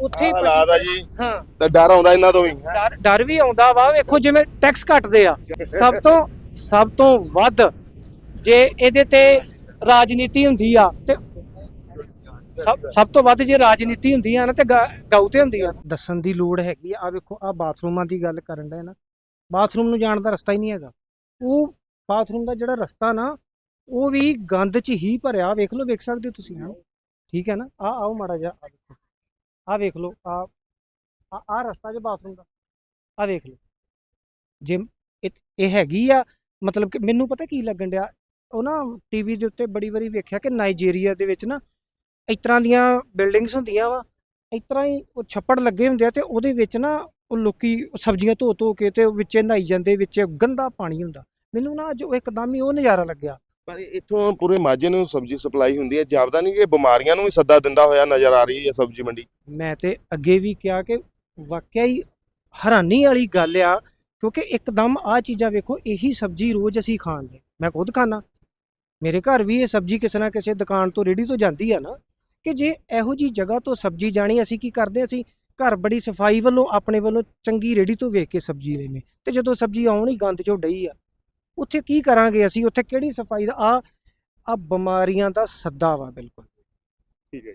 ਉੱਥੇ ਹੀ ਹਾਲਾਤ ਆ ਜੀ। ਹਾਂ। ਤੇ ਡਰ ਆਉਂਦਾ ਇਹਨਾਂ ਤੋਂ ਵੀ। ਡਰ ਡਰ ਵੀ ਆਉਂਦਾ ਵਾ ਵੇਖੋ ਜਿਵੇਂ ਟੈਕਸ ਕੱਟਦੇ ਆ। ਸਭ ਤੋਂ ਸਭ ਤੋਂ ਵੱਧ ਜੇ ਇਹਦੇ ਤੇ ਰਾਜਨੀਤੀ ਹੁੰਦੀ ਆ ਤੇ ਸਭ ਸਭ ਤੋਂ ਵੱਧ ਜੇ ਰਾਜਨੀਤੀ ਹੁੰਦੀ ਆ ਨਾ ਤੇ ਗਾ- ਗਾਉ ਤੇ ਹੁੰਦੀ ਆ ਦੱਸਣ ਦੀ ਲੋੜ ਹੈਗੀ ਆ। ਵੇਖੋ ਆ ਬਾਥਰੂਮਾਂ ਦੀ ਗੱਲ ਕਰਨ ਦਾ ਨਾ। ਬਾਥਰੂਮ ਨੂੰ ਜਾਣ ਦਾ ਰਸਤਾ ਹੀ ਨਹੀਂ ਹੈਗਾ। ਉਹ ਬਾਥਰੂਮ ਦਾ ਜਿਹੜਾ ਰਸਤਾ ਨਾ, ਉਹ ਵੀ ਗੰਦ 'ਚ ਹੀ ਭਰਿਆ। ਵੇਖ ਲਓ, ਵੇਖ ਸਕਦੇ ਹੋ ਤੁਸੀਂ ਹਾਂ ਠੀਕ ਹੈ ਨਾ? ਆ ਆਓ ਮਾੜਾ ਜਿਹਾ ਆ ਦੇਖੋ ਆ ਵੇਖ ਲਓ ਆ ਆ ਰਸਤਾ ਜੇ ਬਾਥਰੂਮ ਦਾ। ਆ ਵੇਖ ਲਓ। ਜੇ ਇਹ ਇਹ ਹੈਗੀ ਆ, ਮਤਲਬ ਕਿ ਮੈਨੂੰ ਪਤਾ ਕੀ ਲੱਗਣ ਡਿਆ? ਉਹ ਨਾ ਟੀਵੀ ਦੇ ਉੱਤੇ ਬੜੀ ਵਾਰੀ ਵੇਖਿਆ ਕਿ ਨਾਈਜੀਰੀਆ ਦੇ ਵਿੱਚ ਨਾ ਇਸ ਤਰ੍ਹਾਂ ਦੀਆਂ ਬਿਲਡਿੰਗਸ ਹੁੰਦੀਆਂ ਵਾ ਇਸ ਤਰ੍ਹਾਂ ਹੀ ਉਹ ਛੱਪੜ ਲੱਗੇ ਹੁੰਦੇ ਆ ਤੇ ਉਹਦੇ ਵਿੱਚ ਨਾ ਉਹ ਲੋਕੀ ਸਬਜ਼ੀਆਂ ਧੋ ਧੋ ਕੇ ਤੇ ਵਿੱਚੇ ਨਹਾਈ ਜਾਂਦੇ ਵਿੱਚ ਗੰਦਾ ਪਾਣੀ ਹੁੰਦਾ। ਮੈਨੂੰ ਨਾ ਅੱਜ ਉਹ ਇੱਕਦਮ ਹੀ ਉਹ ਨਜ਼ਾਰਾ ਲੱਗਿਆ। ਪਰ ਇੱਥੋਂ ਪੂਰੇ ਮਾਝੇ ਨੂੰ ਸਬਜ਼ੀ ਸਪਲਾਈ ਹੁੰਦੀ ਹੈ ਜਾਪਦਾ ਨਹੀਂ ਕਿ ਬਿਮਾਰੀਆਂ ਨੂੰ ਵੀ ਸੱਦਾ ਦਿੰਦਾ ਹੋਇਆ ਨਜ਼ਰ ਆ ਰਹੀ ਹੈ ਸਬਜ਼ੀ ਮੰਡੀ। ਮੈਂ ਤੇ ਅੱਗੇ ਵੀ ਕਿਹਾ ਕਿ ਵਾਕਿਆ ਹੀ ਹੈਰਾਨੀ ਵਾਲੀ ਗੱਲ ਆ ਕਿਉਂਕਿ ਇੱਕਦਮ ਆ ਚੀਜ਼ਾਂ ਵੇਖੋ ਇਹੀ ਸਬਜ਼ੀ ਰੋਜ਼ ਅਸੀਂ ਖਾਂਦੇ ਮੈਂ ਖੁਦ ਖਾਣਾ ਮੇਰੇ ਘਰ ਵੀ ਇਹ ਸਬਜ਼ੀ ਕਿਸੇ ਨਾ ਕਿਸੇ ਦੁਕਾਨ ਤੋਂ ਰੇੜੀ ਤੋਂ ਜਾਂਦੀ ਆ ਨਾ। ਕਿ ਜੇ ਇਹੋ ਜੀ ਜਗ੍ਹਾ ਤੋਂ ਸਬਜ਼ੀ ਜਾਣੀ, ਅਸੀਂ ਕੀ ਕਰਦੇ ਅਸੀਂ ਘਰ ਬੜੀ ਸਫ਼ਾਈ ਵੱਲੋਂ, ਆਪਣੇ ਵੱਲੋਂ ਚੰਗੀ ਰੇੜੀ ਤੋਂ ਵੇਖ ਕੇ ਸਬਜ਼ੀ ਲੈਨੇ ਤੇ ਜਦੋਂ ਸਬਜ਼ੀ ਆਉਣ ਗੰਦ ਚੋਂ ਡਈ ਆ, ਉੱਥੇ ਕੀ ਕਰਾਂਗੇ ਅਸੀਂ? ਉੱਥੇ ਕਿਹੜੀ ਸਫ਼ਾਈ ਦਾ ਆ ਆ ਬਿਮਾਰੀਆਂ ਦਾ ਸੱਦਾ ਵਾ ਬਿਲਕੁਲ। ਠੀਕ ਹੈ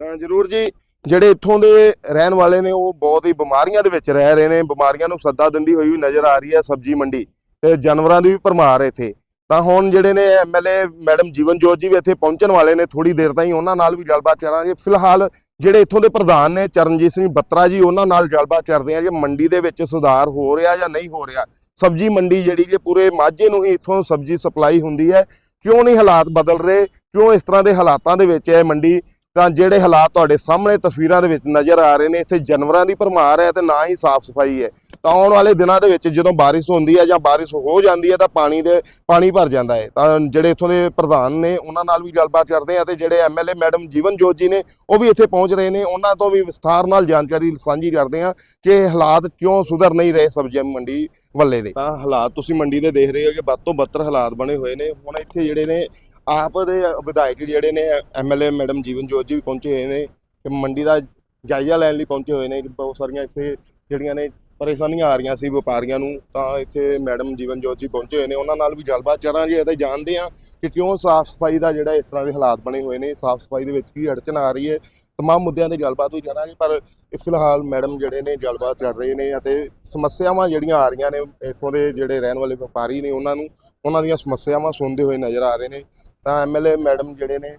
ਤਾਂ ਜਰੂਰ ਜੀ, ਜਿਹੜੇ ਇੱਥੋਂ ਦੇ ਰਹਿਣ ਵਾਲੇ ਨੇ, ਉਹ ਬਹੁਤ ਹੀ ਬਿਮਾਰੀਆਂ ਦੇ ਵਿੱਚ ਰਹਿ ਰਹੇ ਨੇ। ਬਿਮਾਰੀਆਂ ਨੂੰ ਸੱਦਾ ਦਿੰਦੀ ਹੋਈ ਵੀ ਨਜ਼ਰ ਆ ਰਹੀ ਹੈ ਸਬਜ਼ੀ ਮੰਡੀ। ਤੇ ਜਾਨਵਰਾਂ ਦੀ ਵੀ ਭਰਮਾਰ ਇੱਥੇ। ਤਾਂ ਹੁਣ ਜਿਹੜੇ ਨੇ ਐਮਐਲਏ ਮੈਡਮ ਜੀਵਨਜੋਤ ਜੀ ਵੀ ਇੱਥੇ ਪਹੁੰਚਣ ਵਾਲੇ ਨੇ ਥੋੜੀ ਦੇਰ ਤਾਈਂ ਉਹਨਾਂ ਨਾਲ ਵੀ ਗੱਲਬਾਤ ਕਰਾਂਗੇ। ਫਿਲਹਾਲ ਜਿਹੜੇ ਇੱਥੋਂ ਦੇ ਪ੍ਰਧਾਨ ਨੇ ਚਰਨਜੀਤ ਸਿੰਘ ਬੱਤਰਾ ਜੀ, ਉਹਨਾਂ ਨਾਲ ਗੱਲਬਾਤ ਕਰਦੇ ਆ ਜੇ ਮੰਡੀ ਦੇ ਵਿੱਚ ਸੁਧਾਰ ਹੋ ਰਿਹਾ ਜਾਂ ਨਹੀਂ ਹੋ ਰਿਹਾ। ਸਬਜ਼ੀ ਮੰਡੀ ਜਿਹੜੀ ਕਿ ਪੂਰੇ ਮਾਝੇ ਨੂੰ ਹੀ ਇੱਥੋਂ ਸਬਜ਼ੀ ਸਪਲਾਈ ਹੁੰਦੀ ਹੈ। ਕਿਉਂ ਨਹੀਂ ਹਾਲਾਤ ਬਦਲ ਰਹੇ? ਕਿਉਂ ਇਸ ਤਰ੍ਹਾਂ ਦੇ ਹਾਲਾਤਾਂ ਦੇ ਵਿੱਚ ਹੈ ਮੰਡੀ? ਤਾਂ ਜਿਹੜੇ ਹਾਲਾਤ ਤੁਹਾਡੇ ਸਾਹਮਣੇ ਤਸਵੀਰਾਂ ਦੇ ਵਿੱਚ ਨਜ਼ਰ ਆ ਰਹੇ ਨੇ। ਇੱਥੇ ਜਾਨਵਰਾਂ ਦੀ ਭਰਮਾਰ ਹੈ ਤੇ ਨਾ ਹੀ ਸਾਫ਼ ਸਫ਼ਾਈ ਹੈ। ਤਾਂ ਆਉਣ ਵਾਲੇ ਦਿਨਾਂ ਦੇ ਵਿੱਚ ਜਦੋਂ ਬਾਰਿਸ਼ ਹੁੰਦੀ ਹੈ ਜਾਂ ਬਾਰਿਸ਼ ਹੋ ਜਾਂਦੀ ਹੈ ਤਾਂ ਪਾਣੀ ਦੇ ਪਾਣੀ ਭਰ ਜਾਂਦਾ ਹੈ। ਤਾਂ ਜਿਹੜੇ ਇੱਥੋਂ ਦੇ ਪ੍ਰਧਾਨ ਨੇ ਉਹਨਾਂ ਨਾਲ ਵੀ ਗੱਲਬਾਤ ਕਰਦੇ ਆ ਤੇ ਜਿਹੜੇ ਐਮਐਲਏ ਮੈਡਮ ਜੀਵਨਜੋਤ ਜੀ ਨੇ ਉਹ ਵੀ ਇੱਥੇ ਪਹੁੰਚ ਰਹੇ ਨੇ। ਉਹਨਾਂ ਤੋਂ ਵੀ ਵਿਸਥਾਰ ਨਾਲ ਜਾਣਕਾਰੀ ਸਾਂਝੀ ਕਰਦੇ ਆ ਕਿ ਹਾਲਾਤ ਕਿਉਂ ਸੁਧਰ ਨਹੀਂ ਰਹੇ ਸਬਜ਼ੀ ਮੰਡੀ ਵੱਲੇ ਦੇ। ਤਾਂ ਹਾਲਾਤ ਤੁਸੀਂ ਮੰਡੀ ਦੇ ਦੇਖ ਰਹੇ ਹੋ ਕਿ ਵੱਧ ਤੋਂ ਬੱਤਰ ਹਾਲਾਤ ਬਣੇ ਹੋਏ ਨੇ। ਹੁਣ ਇੱਥੇ ਜਿਹੜੇ ਨੇ ਆਪ ਦੇ ਵਿਧਾਇਕ ਜਿਹੜੇ ਨੇ ਐਮਐਲਏ ਮੈਡਮ ਜੀਵਨਜੋਤ ਜੀ ਵੀ ਪਹੁੰਚੇ ਹੋਏ ਨੇ ਕਿ ਮੰਡੀ ਦਾ ਜਾਇਜ਼ਾ ਲੈਣ ਲਈ ਪਹੁੰਚੇ ਹੋਏ ਨੇ। ਬਹੁਤ ਸਾਰੀਆਂ ਇੱਥੇ ਜਿਹੜੀਆਂ ਨੇ ਪਰੇਸ਼ਾਨੀਆਂ ਆ ਰਹੀਆਂ ਸੀ ਵਪਾਰੀਆਂ ਨੂੰ, ਤਾਂ ਇੱਥੇ ਮੈਡਮ ਜੀਵਨਜੋਤ ਜੀ ਪਹੁੰਚੇ ਹੋਏ ਨੇ, ਉਹਨਾਂ ਨਾਲ ਵੀ ਗੱਲਬਾਤ ਕਰਾਂਗੇ ਅਤੇ ਜਾਣਦੇ ਆ ਕਿ ਕਿਉਂ ਸਾਫ਼ ਸਫ਼ਾਈ ਦਾ ਜਿਹੜਾ ਇਸ ਤਰ੍ਹਾਂ ਦੇ ਹਾਲਾਤ ਬਣੇ ਹੋਏ ਨੇ, ਸਾਫ਼ ਸਫ਼ਾਈ ਦੇ ਵਿੱਚ ਕੀ ਅੜਚਨ ਆ ਰਹੀ ਹੈ, ਤਮਾਮ ਮੁੱਦਿਆਂ ਤੇ ਗੱਲਬਾਤ ਵੀ ਕਰਾਂਗੇ, ਪਰ ਇਸ ਫਿਲਹਾਲ ਮੈਡਮ ਜਿਹੜੇ ਨੇ ਗੱਲਬਾਤ ਕਰ ਰਹੇ ਨੇ ਅਤੇ ਸਮੱਸਿਆਵਾਂ ਜਿਹੜੀਆਂ ਆ ਰਹੀਆਂ ਨੇ, ਇੱਥੋਂ ਦੇ ਜਿਹੜੇ ਰਹਿਣ ਵਾਲੇ ਵਪਾਰੀ ਨੇ ਉਹਨਾਂ ਨੂੰ, ਉਹਨਾਂ ਦੀਆਂ ਸਮੱਸਿਆਵਾਂ ਸੁਣਦੇ ਹੋਏ ਨਜ਼ਰ ਆ ਰਹੇ ਨੇ, ਤਾਂ ਐਮਐਲਏ ਮੈਡਮ ਜਿਹੜੇ ਨੇ,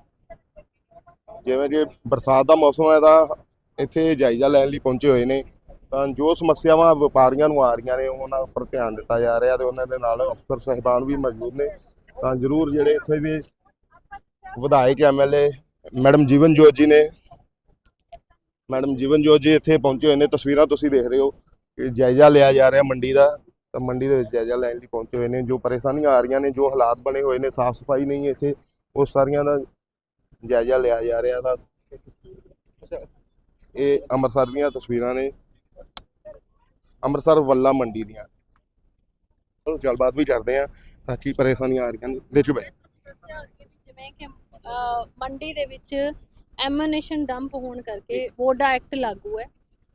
ਜਿਵੇਂ ਕਿ ਬਰਸਾਤ ਦਾ ਮੌਸਮ ਹੈ ਤਾਂ ਇੱਥੇ ਜਾਇਜ਼ਾ ਲੈਣ ਲਈ ਪਹੁੰਚੇ ਹੋਏ ਨੇ ਤਾਂ ਜੋ ਸਮੱਸਿਆਵਾਂ ਵਪਾਰੀਆਂ ਨੂੰ ਆ ਰਹੀਆਂ ਨੇ, ਉਹਨਾਂ ਉੱਪਰ ਧਿਆਨ ਦਿੱਤਾ ਜਾ ਰਿਹਾ ਤੇ ਉਹਨਾਂ ਦੇ ਨਾਲ ਅਫਸਰ ਸਹਿਬਾਨ ਵੀ ਮੌਜੂਦ ਨੇ। ਤਾਂ ਜ਼ਰੂਰ ਜਿਹੜੇ ਇੱਥੇ ਦੇ ਵਿਧਾਇਕ ਐਮਐਲਏ ਮੈਡਮ ਜੀਵਨਜੋਤ ਜੀ ਨੇ, ਮੈਡਮ ਜੀਵਨਜੋਤ ਜੀ ਇੱਥੇ ਪਹੁੰਚੇ ਹੋਏ ਨੇ। ਤਸਵੀਰਾਂ ਤੁਸੀਂ ਦੇਖ ਰਹੇ ਹੋ ਕਿ ਜਾਇਜ਼ਾ ਲਿਆ ਜਾ ਰਿਹਾ ਮੰਡੀ ਦਾ, ਤਾਂ ਮੰਡੀ ਦੇ ਵਿੱਚ ਜਾਇਜ਼ਾ ਲੈਣ ਲਈ ਪਹੁੰਚੇ ਹੋਏ ਨੇ। ਜੋ ਪਰੇਸ਼ਾਨੀਆਂ ਆ ਰਹੀਆਂ ਨੇ, ਜੋ ਹਾਲਾਤ ਬਣੇ ਹੋਏ ਨੇ, ਸਾਫ਼ ਸਫ਼ਾਈ ਨਹੀਂ ਇੱਥੇ, ਉਹ ਸਾਰੀਆਂ ਦਾ ਜਾਇਜ਼ਾ ਲਿਆ ਜਾ ਰਿਹਾ। ਤਾਂ ਇਹ ਅੰਮ੍ਰਿਤਸਰ ਦੀਆਂ ਤਸਵੀਰਾਂ ਨੇ। ਅੰਮ੍ਰਿਤਸਰ ਵੱਲਾ ਮੰਡੀ ਦੀਆਂ। ਚਲੋ ਗੱਲਬਾਤ ਵੀ ਕਰਦੇ ਆ ਤਾਂ ਕੀ ਪਰੇਸ਼ਾਨੀਆਂ ਆ ਰਹੀਆਂ ਨੇ। ਦੇਖੋ ਬਈ। ਜਿਵੇਂ ਕਿ ਅਹ, ਮੰਡੀ ਦੇ ਵਿੱਚ ਐਮਨੇਸ਼ਨ ਡੰਪ ਹੋਣ ਕਰਕੇ ਵੋਡਾ ਐਕਟ ਲਾਗੂ ਹੈ।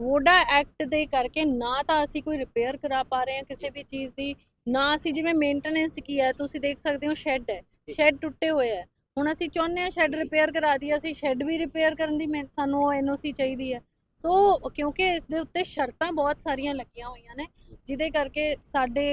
ਵੋਡਾ ਐਕਟ ਦੇ ਕਰਕੇ ਨਾ ਤਾਂ ਅਸੀਂ ਕੋਈ ਰਿਪੇਅਰ ਕਰਾ ਪਾ ਰਹੇ ਹਾਂ ਕਿਸੇ ਵੀ ਚੀਜ਼ ਦੀ ਨਾ ਅਸੀਂ ਜਿਵੇਂ ਮੇਨਟੇਨੈਂਸ ਕੀ ਹੈ ਤੁਸੀਂ ਦੇਖ ਸਕਦੇ ਹੋ ਸ਼ੈੱਡ ਹੈ ਸ਼ੈੱਡ ਟੁੱਟੇ ਹੋਏ ਹੈ। ਹੁਣ ਅਸੀਂ ਚਾਹੁੰਦੇ ਹਾਂ ਸ਼ੈੱਡ ਰਿਪੇਅਰ ਕਰਾ ਦਈਏ ਅਸੀਂ ਸ਼ੈੱਡ ਵੀ ਰਿਪੇਅਰ ਕਰਨ ਦੀ ਮੈਂ- ਸਾਨੂੰ ਉਹ ਐਨਓਸੀ ਚਾਹੀਦੀ ਹੈ। ਸੋ ਕਿਉਂਕਿ ਇਸ ਦੇ ਉੱਤੇ ਸ਼ਰਤਾਂ ਬਹੁਤ ਸਾਰੀਆਂ ਲੱਗੀਆਂ ਹੋਈਆਂ ਨੇ ਜਿਹਦੇ ਕਰਕੇ ਸਾਡੇ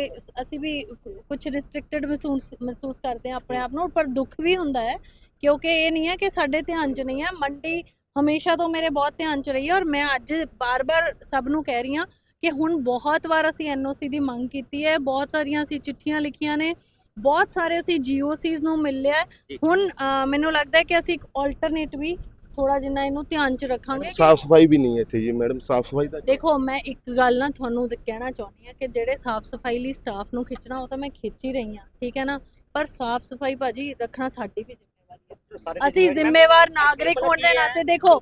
ਅਸੀਂ ਵੀ ਕੁਝ ਰਿਸਟ੍ਰਿਕਟਡ ਮਹਿਸੂਸ ਮਹਿਸੂਸ ਕਰਦੇ ਹਾਂ ਆਪਣੇ ਆਪ ਨੂੰ ਪਰ ਦੁੱਖ ਵੀ ਹੁੰਦਾ ਹੈ ਕਿਉਂਕਿ ਇਹ ਨਹੀਂ ਹੈ ਕਿ ਸਾਡੇ ਧਿਆਨ 'ਚ ਨਹੀਂ ਹੈ ਮੰਡੀ ਹਮੇਸ਼ਾ ਤੋਂ ਮੇਰੇ ਬਹੁਤ ਧਿਆਨ 'ਚ ਰਹੀ ਹੈ ਔਰ ਮੈਂ ਅੱਜ ਬਾਰ-ਬਾਰ ਸਭ ਨੂੰ ਕਹਿ ਰਹੀ ਹਾਂ ਕਿ ਹੁਣ ਬਹੁਤ ਵਾਰ ਅਸੀਂ ਐਨਓਸੀ ਦੀ ਮੰਗ ਕੀਤੀ ਹੈ ਬਹੁਤ ਸਾਰੀਆਂ ਅਸੀਂ ਚਿੱਠੀਆਂ ਲਿਖੀਆਂ ਨੇ ਬਹੁਤ ਸਾਰੇ ਅਸੀਂ ਜੀਓਸੀਜ਼ ਨੂੰ ਮਿਲ ਲਿਆ ਹੈ। ਹੁਣ ਮੈਨੂੰ ਲੱਗਦਾ ਹੈ ਕਿ ਅਸੀਂ ਇੱਕ ਆਲਟਰਨੇਟ ਵੀ ਥੋੜਾ ਜਿੰਨਾ ਇਹਨੂੰ ਧਿਆਨ 'ਚ ਰੱਖਾਂਗੇ ਸਾਫ਼ ਸਫ਼ਾਈ ਵੀ ਨਹੀਂ ਹੈ ਇੱਥੇ ਜੀ ਮੈਡਮ ਸਾਫ਼ ਸਫ਼ਾਈ ਦਾ ਦੇਖੋ ਮੈਂ ਇੱਕ ਗੱਲ ਨਾ ਤੁਹਾਨੂੰ ਕਹਿਣਾ ਚਾਹੁੰਦੀ ਹਾਂ ਕਿ ਜਿਹੜੇ ਸਾਫ਼ ਸਫ਼ਾਈ ਲਈ ਸਟਾਫ ਨੂੰ ਖਿੱਚਣਾ ਉਹ ਤਾਂ ਮੈਂ ਖਿੱਚ ਹੀ ਰਹੀ ਹਾਂ ਠੀਕ ਹੈ ਨਾ? ਪਰ ਸਾਫ਼ ਸਫ਼ਾਈ ਭਾਜੀ ਰੱਖਣਾ ਸਾਡੀ ਵੀ ਜ਼ਿੰਮੇਵਾਰੀ ਹੈ। ਅਸੀਂ ਜ਼ਿੰਮੇਵਾਰ ਨਾਗਰਿਕ ਹੋਣ ਦੇ ਨਾਤੇ ਦੇਖੋ